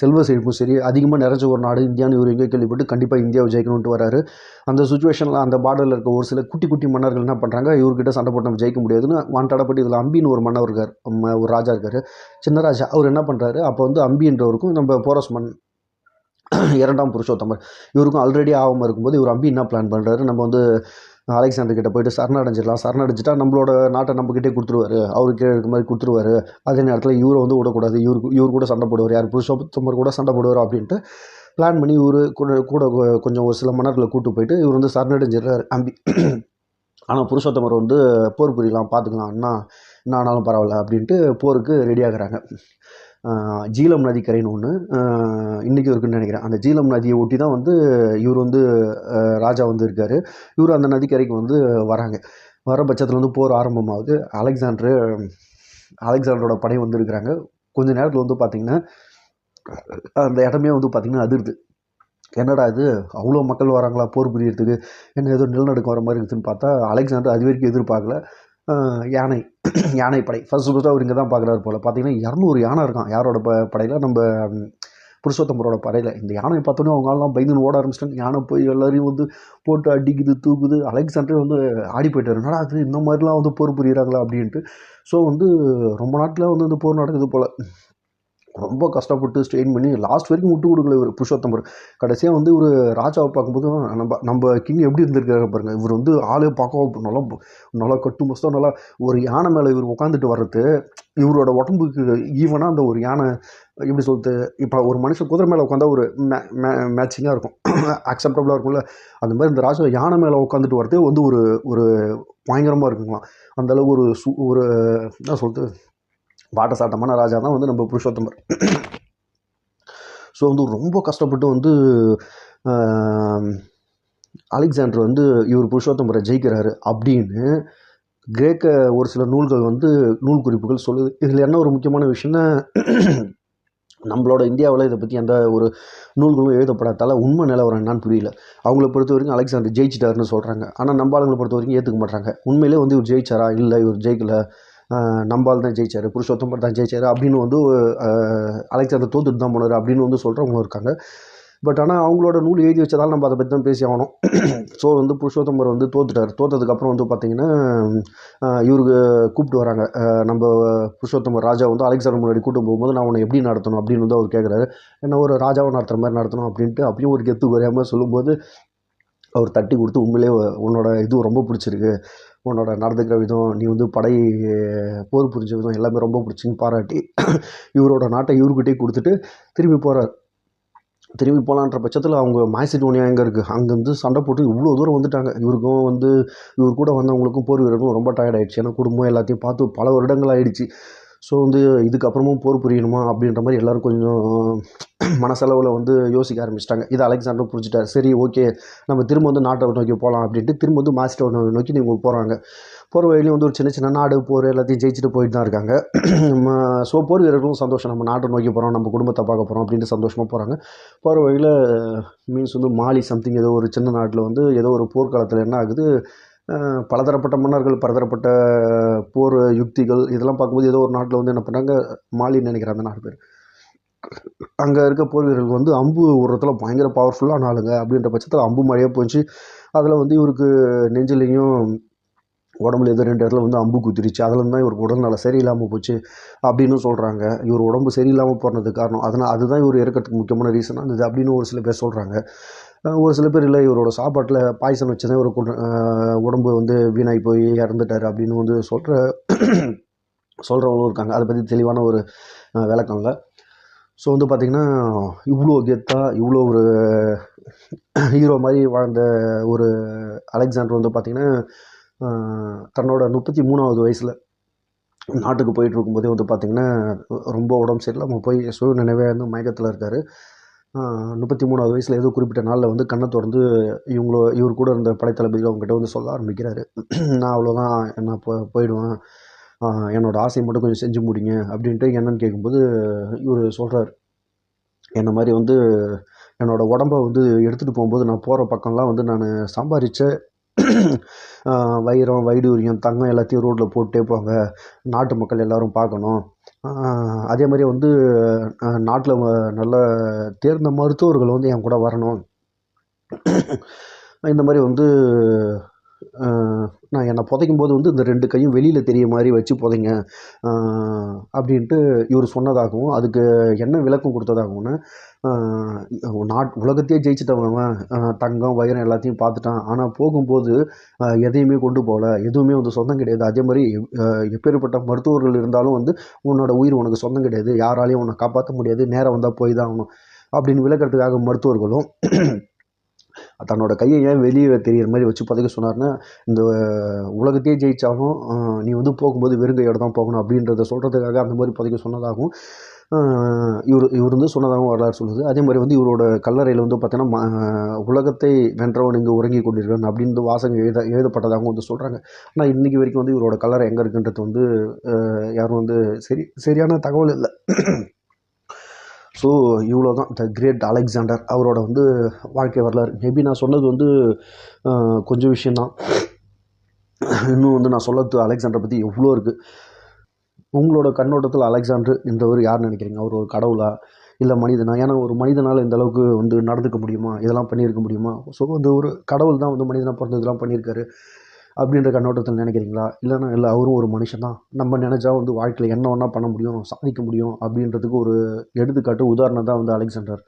Speaker 1: செல்வ செழிப்பும் சரி அதிகமாக நிறைஞ்ச ஒரு நாடு இந்தியான்னு இவர் எங்கே கேள்விப்பட்டு கண்டிப்பாக இந்தியாவை ஜெயிக்கணும்ட்டு வராரு. அந்த சுச்சுவேஷனில் அந்த பார்டரில் இருக்க ஒரு சில குட்டி குட்டி மன்னர்கள் என்ன பண்ணுறாங்க இவர்கிட்ட சண்டை போட்டு நம்ம ஜெயிக்க முடியாதுன்னு வாண்டடப்பட்டு இதில் அம்பின்னு ஒரு மன்னர் இருக்கார். ஒரு ராஜா இருக்கார். சின்ன ராஜா அவர் என்ன பண்ணுறாரு அப்போ வந்து அம்பின்றவருக்கும் நம்ம போரஸ் மன் இரண்டாம் புருஷோத்தமர் இவருக்கும் ஆல்ரெடி ஆகாமல் இருக்கும்போது இவர் அம்பி என்ன பிளான் பண்ணுறாரு நம்ம வந்து அலெக்சாண்டர் கிட்ட போயிட்டு சரணடைஞ்சிடலாம். சரணடைஞ்சிட்டா நம்மளோட நாட்டை நம்மக்கிட்டே கொடுத்துருவாரு. அவருக்கு இருக்க மாதிரி கொடுத்துருவாரு. அதே நேரத்தில் இவரை வந்து விடக்கூடாது. இவருக்கு இவர் கூட சண்டை போடுவார். யார் புருஷோத்தமர் கூட சண்டை போடுவார் அப்படின்ட்டு பிளான் பண்ணி இவர் கூட கூட கொஞ்சம் ஒரு சில மன்னர்களை கூட்டு போயிட்டு இவர் வந்து சரணடைஞ்சிடுறாரு. அம்பி ஆனால் புருஷோத்தமர் வந்து போர் புரியலாம் பார்த்துக்கலாம். அண்ணா என்ன ஆனாலும் பரவாயில்ல அப்படின்ட்டு போருக்கு ரெடி ஆகுறாங்க. ஜீலம் நதிக்கரைன்னு ஒன்று இன்றைக்கி இருக்குன்னு நினைக்கிறேன். அந்த ஜீலம் நதியை ஒட்டி தான் வந்து இவர் வந்து ராஜா வந்து இருக்கார். இவர் அந்த நதிக்கரைக்கு வந்து வராங்க. வர பட்சத்தில் வந்து போர் ஆரம்பமாகுது. அலெக்சாண்ட்ரு அலெக்சாண்டரோட படை வந்து இருக்கிறாங்க. கொஞ்ச நேரத்தில் வந்து பார்த்திங்கன்னா அந்த இடமே வந்து பார்த்திங்கன்னா அதிருது. என்னடா இது? அவ்வளோ மக்கள் வராங்களா? போர் புரியறதுக்கு. என்ன ஏதோ நிலநடுக்கம் வர மாதிரி இருக்குதுன்னு பார்த்தா அலெக்சாண்டர் அது வரைக்கும் எதிர்பார்க்கல. யானை யானை. படை ஃபர்ஸ்ட் ஃபஸ்ட்டு அவர் இங்கே தான் பார்க்குறாரு போல். பார்த்தீங்கன்னா இரநூறு யானை இருக்கான். யாரோட ப படையில்? நம்ம புருஷோத்தம்பரோட புருஷோத்தமரோட படையில். இந்த யானையை பார்த்தோன்னே அவங்க ஆள்லாம் பயந்துன்னு ஓட ஆரம்பிச்சிட்டாங்க. யானை போய் எல்லாரையும் வந்து போட்டு அடிக்குது தூக்குது. அலெக்சாண்டரே வந்து ஆடி போயிட்டார். என்னடா அது இந்த மாதிரிலாம் வந்து போர் புரியிறாங்களா? அப்படின்ட்டு. ஸோ வந்து ரொம்ப நாட்டில் வந்து இந்த போர் நடக்குது போல். ரொம்ப கஷ்டப்பட்டு ஸ்ட்ரெயின் பண்ணி லாஸ்ட் வரைக்கும் விட்டு கொடுக்கல இவர் புருஷோத்தமர். கடைசியாக வந்து ஒரு ராஜாவை பார்க்கும்போது நம்ம நம்ம கிங் எப்படி இருந்திருக்காரு பாருங்கள் இவர் வந்து ஆளே பார்க்க நல்லா நல்லா கட்டு மஸ்தாக நல்லா ஒரு யானை மேலே இவர் உட்காந்துட்டு வர்றது இவரோட உடம்புக்கு ஈவனாக அந்த ஒரு யானை எப்படி சொல்லுது இப்போ ஒரு மனுஷன் குதிரை மேலே உட்காந்தா ஒரு மே மேட்சிங்காக இருக்கும். அக்செப்டபுளாக இருக்கும்ல. அந்த மாதிரி இந்த ராஜா யானை மேலே உட்காந்துட்டு வரதே வந்து ஒரு ஒரு பயங்கரமாக இருக்குங்களாம். அந்த அளவுக்கு ஒரு சு ஒரு என்ன சொல்லுது பாட்ட சாட்டமான ராஜா தான் வந்து நம்ம புருஷோத்தமர். ஸோ வந்து ரொம்ப கஷ்டப்பட்டு வந்து அலெக்சாண்டர் வந்து இவர் புருஷோத்தமரை ஜெயிக்கிறாரு அப்படின்னு கிரேக்க ஒரு சில நூல்கள் வந்து நூல் குறிப்புகள் சொல்லுது. இதில் என்ன ஒரு முக்கியமான விஷயம்னா நம்மளோட இந்தியாவில் இதை பற்றி எந்த ஒரு நூல்களும் எழுதப்படாதால உண்மை நிலவரம் என்னன்னு புரியல. அவங்கள பொறுத்த வரைக்கும் அலெக்சாண்டர் ஜெயிச்சிட்டாருன்னு சொல்கிறாங்க ஆனால் நம்ம ஆளுங்களை பொறுத்த வரைக்கும் ஏற்றுக்க மாட்டாங்க உண்மையிலே வந்து இவர் ஜெயிச்சாரா? இல்லை இவர் ஜெயிக்கல. நம்பால் தான் ஜெயிச்சார் புருஷோத்தமர் தான் ஜெயிச்சார் அப்படின்னு வந்து அலெக்சாண்டர் தோத்துட்டு தான் போனார் அப்படின்னு வந்து சொல்கிறவங்களும் இருக்காங்க. பட் ஆனால் அவங்களோட நூல் எழுதி வச்சதால் நம்ம அதை பற்றி தான் பேசி ஆகணும். ஸோ வந்து புருஷோத்தமர் வந்து தோத்துட்டார். தோத்ததுக்கப்புறம் வந்து பார்த்திங்கன்னா இவருக்கு கூப்பிட்டு வராங்க. நம்ம புருஷோத்தமர் ராஜா வந்து அலெக்சாண்டர் முன்னாடி கூட்டு போகும்போது நான் உன்னை எப்படி நடத்தணும் அப்படின்னு வந்து அவர் கேட்குறாரு என்ன ஒரு ராஜாவை நடத்துகிற மாதிரி நடத்தணும் அப்படின்ட்டு அப்பயும் ஒரு கெத்து குறையாமல் சொல்லும்போது அவர் தட்டி கொடுத்து உண்மையிலே உன்னோட இது ரொம்ப பிடிச்சிருக்கு. உன்னோட நடந்துக்கிற விதம் நீ வந்து படை போர் புரிஞ்ச விதம் எல்லாமே ரொம்ப பிடிச்சின்னு பாராட்டி இவரோட நாட்டை இவர்கிட்டே கொடுத்துட்டு திரும்பி போகிறார் திரும்பி போகலான்ற பட்சத்தில் அவங்க மாசிடோனியா எங்கே இருக்குது அங்கேருந்து சண்டை போட்டு இவ்வளோ தூரம் வந்துட்டாங்க. இவருக்கும் வந்து இவர் கூட வந்தவங்களுக்கும் போர் வீரர்களும் ரொம்ப டயர்ட் ஆகிடுச்சு ஏன்னா குடும்பம் எல்லாத்தையும் பார்த்து பல வருடங்கள் ஆகிடுச்சு ஸோ வந்து இதுக்கப்புறமும் போர் புரியணுமா அப்படின்ற மாதிரி எல்லோரும் கொஞ்சம் மனசளவில் வந்து யோசிக்க ஆரம்பிச்சிட்டாங்க. இது அலெக்சாண்டர் புரிஞ்சுட்டார். சரி ஓகே. நம்ம திரும்ப வந்து நாட்டை நோக்கி போகலாம் அப்படின்ட்டு திரும்ப வந்து மாஸ்டர் நோக்கி இவங்க போகிறாங்க போகிற வழியிலையும் வந்து ஒரு சின்ன சின்ன நாடு போர் எல்லாத்தையும் ஜெயிச்சுட்டு போயிட்டு தான் இருக்காங்க. ஸோ போர் வீரர்களும் சந்தோஷம். நம்ம நாட்டை நோக்கி போகிறோம் நம்ம குடும்பத்தை பார்க்க போகிறோம் அப்படின்ட்டு சந்தோஷமாக போகிறாங்க போகிற வழியில் மீன்ஸ் வந்து மாலி சம்திங் ஏதோ ஒரு சின்ன நாட்டில் வந்து ஏதோ ஒரு போர்க்காலத்தில் என்ன ஆகுது பலதரப்பட்ட மன்னர்கள் பலதரப்பட்ட போர் யுக்திகள் இதெல்லாம் பார்க்கும்போது ஏதோ ஒரு நாட்டில் வந்து என்ன பண்ணாங்க? மாலின்னு நினைக்கிறேன் அந்த நாலு பேர். அங்கே இருக்க போர் வீரர்கள் வந்து அம்பு உரத்தில் பயங்கர பவர்ஃபுல்லான ஆளுங்க அப்படின்ற பட்சத்தில் அம்பு மழையாக போச்சு. அதில் வந்து இவருக்கு நெஞ்சிலையும் உடம்புல ஏதோ ரெண்டு இடத்துல வந்து அம்பு குத்திருச்சு அதுலேருந்து தான் இவருக்கு உடல்நல சரியில்லாமல் போச்சு அப்படின்னு சொல்கிறாங்க இவர் உடம்பு சரியில்லாமல் போனதுக்கு காரணம். அதனால் அதுதான் இவர் இறக்கிறதுக்கு முக்கியமான ரீசனாக இருந்தது அப்படின்னு ஒரு சில பேர் சொல்கிறாங்க ஒரு சில பேர் இல்லை இவரோட சாப்பாட்டில் பாய்சன் வச்சதே ஒரு உடம்பு வந்து வீணாகி போய் இறந்துட்டார் அப்படின்னு வந்து சொல்கிற சொல்கிறவங்களும் இருக்காங்க. அதை பற்றி தெளிவான ஒரு விளக்கம் இல்லை. ஸோ வந்து பார்த்திங்கன்னா இவ்வளோ கெத்தாக இவ்வளோ ஒரு ஹீரோ மாதிரி வாழ்ந்த ஒரு அலெக்சாண்டர் வந்து பார்த்திங்கன்னா தன்னோட முப்பத்தி மூணாவது வயசில் நாட்டுக்கு போயிட்டு இருக்கும்போதே வந்து பார்த்திங்கன்னா ரொம்ப உடம்பு சரியில்லாமல் போய் சுய நினைவே வந்து மயக்கத்தில் இருக்கார். முப்பத்தி மூணாவது வயசில் ஏதோ குறிப்பிட்ட நாளில் வந்து கண்ணை திறந்து இவங்களோ இவர் கூட இருந்த படைத்தளபதிகள் அவங்ககிட்ட வந்து சொல்ல ஆரம்பிக்கிறாரு. நான் அவ்வளோதான் நான் போ போயிடுவேன். என்னோடய என்னோட ஆசையை மட்டும் கொஞ்சம் செஞ்சு முடிங்க அப்படின்ட்டு என்னன்னு கேட்கும்போது இவர் சொல்கிறார் என்ன மாதிரி வந்து என்னோட உடம்ப வந்து எடுத்துகிட்டு போகும்போது நான் போகிற பக்கம்லாம் வந்து நான் சம்பாரித்த வைரம் வைடூரியம் தங்கம் எல்லாத்தையும் ரோட்டில் போட்டே போங்க. நாட்டு மக்கள் எல்லோரும் பார்க்கணும். அதே மாதிரி வந்து நாட்டில் நல்ல தேர்ந்த மருத்துவர்கள் வந்து என் கூட வரணும். இந்த மாதிரி வந்து நான் என்னை புதைக்கும் போது வந்து இந்த ரெண்டு கையும் வெளியில் தெரிய மாதிரி வச்சு புதைங்க அப்படின்ட்டு இவர் சொன்னதாகவும் அதுக்கு என்ன விளக்கம் கொடுத்ததாகவும்னா நாட் உலகத்தையே ஜெயிச்சிட்டவன் ஆஹ் தங்கம் வைரம் எல்லாத்தையும் பார்த்துட்டான். ஆனால் போகும்போது எதையுமே கொண்டு போகல. எதுவுமே வந்து சொந்தம் கிடையாது. அதே மாதிரி எப்பேற்பட்ட மருத்துவர்கள் இருந்தாலும் வந்து உன்னோட உயிர் உனக்கு சொந்தம் கிடையாது. யாராலையும் உன்னை காப்பாற்ற முடியாது. நேரம் வந்தால் போய் தான் ஆகணும். அப்படின்னு விளக்கிறதுக்காக மருத்துவர்களும் தன்னோட கையை ஏன் வெளியே தெரியிற மாதிரி வச்சு புதைக்க சொன்னார்னா இந்த உலகத்தையே ஜெயித்தாலும் நீ வந்து போகும்போது வெறுங்கையோட தான் போகணும் அப்படின்றத சொல்கிறதுக்காக அந்த மாதிரி புதைக்க சொன்னதாகவும் இவர் இவர் வந்து சொன்னதாகவும் வரலாறு சொல்லுது. அதே மாதிரி வந்து இவரோட கல்லறையில் வந்து பார்த்தீங்கன்னா உலகத்தை வென்றவன் இங்கே உறங்கி கொண்டிருக்கான் அப்படின்னு வாசகம் எழுத எழுதப்பட்டதாகவும் வந்து சொல்கிறாங்க ஆனால் இன்றைக்கி வரைக்கும் வந்து இவரோட கல்லறை எங்கே இருக்குன்றது வந்து யாரும் வந்து சரி சரியான தகவல் இல்லை. ஸோ இவ்வளோ தான் த கிரேட் அலெக்சாண்டர் அவரோட வந்து வாழ்க்கை வரலாறு. மேபி நான் சொன்னது வந்து கொஞ்சம் விஷயந்தான் இன்னும் வந்து நான் சொல்லது அலெக்ஸாண்டரை பற்றி எவ்வளோ இருக்குது உங்களோட கண்ணோட்டத்தில் அலெக்சாண்டர் என்றவர் யார் நினைக்கிறீங்க? அவர் ஒரு கடவுளா? இல்லை மனிதனா? ஏன்னா ஒரு மனிதனால் இந்த அளவுக்கு வந்து நடந்துக்க முடியுமா? இதெல்லாம் பண்ணியிருக்க முடியுமா? ஸோ வந்து ஒரு கடவுள் தான் வந்து மனிதனாக பிறந்த இதெல்லாம் பண்ணியிருக்காரு. அப்படின்ற கண்ணோட்டத்தில் நினைக்கிறீங்களா? இல்லைன்னா இல்லை அவரும் ஒரு மனுஷன் தான். நம்ம நினச்சா வந்து வாழ்க்கையில் என்ன ஒன்றா பண்ண முடியும் சாதிக்க முடியும் அப்படின்றதுக்கு ஒரு எடுத்துக்காட்டு உதாரணம் தான் வந்து அலெக்சாண்டர்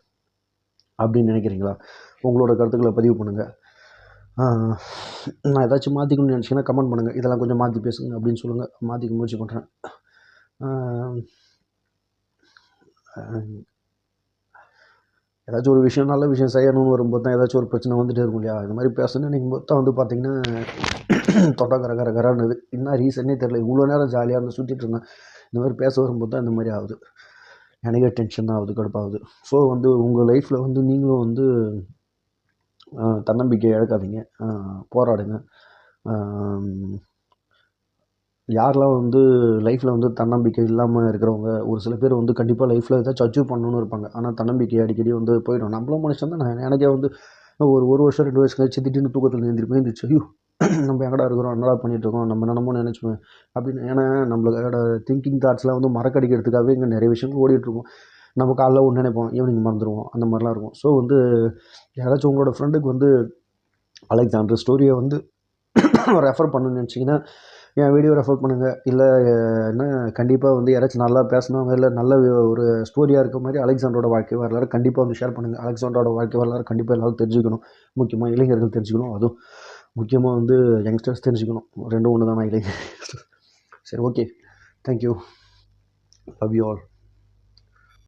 Speaker 1: அப்படின்னு நினைக்கிறீங்களா? உங்களோட கருத்துக்களை பதிவு பண்ணுங்கள் நான் ஏதாச்சும் மாற்றிக்கணும்னு நினச்சிங்கன்னா கமெண்ட் பண்ணுங்கள் இதெல்லாம் கொஞ்சம் மாற்றி பேசுங்க அப்படின்னு சொல்லுங்கள் மாற்றிக்க முயற்சி பண்ணுறேன் ஏதாச்சும் ஒரு விஷயம் நல்ல விஷயம் செய்யணும்னு வரும்போது தான் ஏதாச்சும் ஒரு பிரச்சனை வந்துட்டே இருக்கும் இல்லையா? இந்த மாதிரி பேசணும்னு நீங்கள் மொத்தம் வந்து பார்த்தீங்கன்னா தொண்டை கர கர கரன்னுது. என்ன ரீசன்னே தெரில இவ்வளோ நேரம் ஜாலியாக இருந்து சுற்றிட்டு இருந்தேன். இந்த மாதிரி பேச வரும்போது தான் இந்த மாதிரி ஆகுது. எனக்கே டென்ஷன் தான் ஆகுது கடுப்பாகுது. ஸோ வந்து உங்கள் லைஃப்பில் வந்து நீங்களும் வந்து தன்னம்பிக்கை இழக்காதீங்க. போராடுங்க. அஹ் யாரெல்லாம் வந்து லைஃப்பில் வந்து தன்னம்பிக்கை இல்லாமல் இருக்கிறவங்க ஒரு சில பேர் வந்து கண்டிப்பாக லைஃப்பில் ஏதாச்சும் அச்சீவ் பண்ணணும்னு இருப்பாங்க. ஆனால் தன்னம்பிக்கை அடிக்கடி வந்து போயிடும். நம்மளும் மனுஷன் தான். நான் எனக்கே வந்து ஒரு ஒரு வருஷம் ரெண்டு வருஷம் கழிச்சு திடீர்னு தூக்கத்தில் எழுந்திருப்பேன் எழுந்திரிச்சு ஐயோ நம்ம எங்கடா இருக்கிறோம்? என்னடா பண்ணிட்டு இருக்கோம்? நம்ம என்னமோ நினச்சிப்பேன் அப்படின்னு ஏன்னா நம்மளோட திங்கிங் தாட்ஸ்லாம் வந்து மறக்கடிக்கிறதுக்காகவே இங்கே நிறைய விஷயங்கள் ஓடிட்டுருக்கோம் நம்ம காலைல ஒன்று நினைப்போம் ஈவினிங் மறந்துடுவோம் அந்த மாதிரிலாம் இருக்கும். ஸோ வந்து யாராச்சும் உங்களோட ஃப்ரெண்டுக்கு வந்து அலெக்சாண்டர் ஸ்டோரியை வந்து ரெஃபர் பண்ணணும்னு நினச்சிங்கன்னா என் வீடியோ ரெஃபர் பண்ணுங்கள் இல்லை என்ன கண்டிப்பாக வந்து யாராச்சும் நல்லா பேசணும் இல்லை நல்ல ஒரு ஸ்டோரியாக இருக்க மாதிரி அலெக்சாண்டரோட வாழ்க்கை வரலாறு கண்டிப்பாக வந்து ஷேர் பண்ணுங்கள் அலெக்சாண்டரோட வாழ்க்கை வரலாறு கண்டிப்பாக எல்லோரும் தெரிஞ்சுக்கணும். முக்கியமாக இளைஞர்கள் தெரிஞ்சுக்கணும். அதுவும் முக்கியமாக வந்து யங்ஸ்டர்ஸ் தெரிஞ்சுக்கணும். ரெண்டும் ஒன்று தான் நான் இளைஞர் சரி okay thank you love you all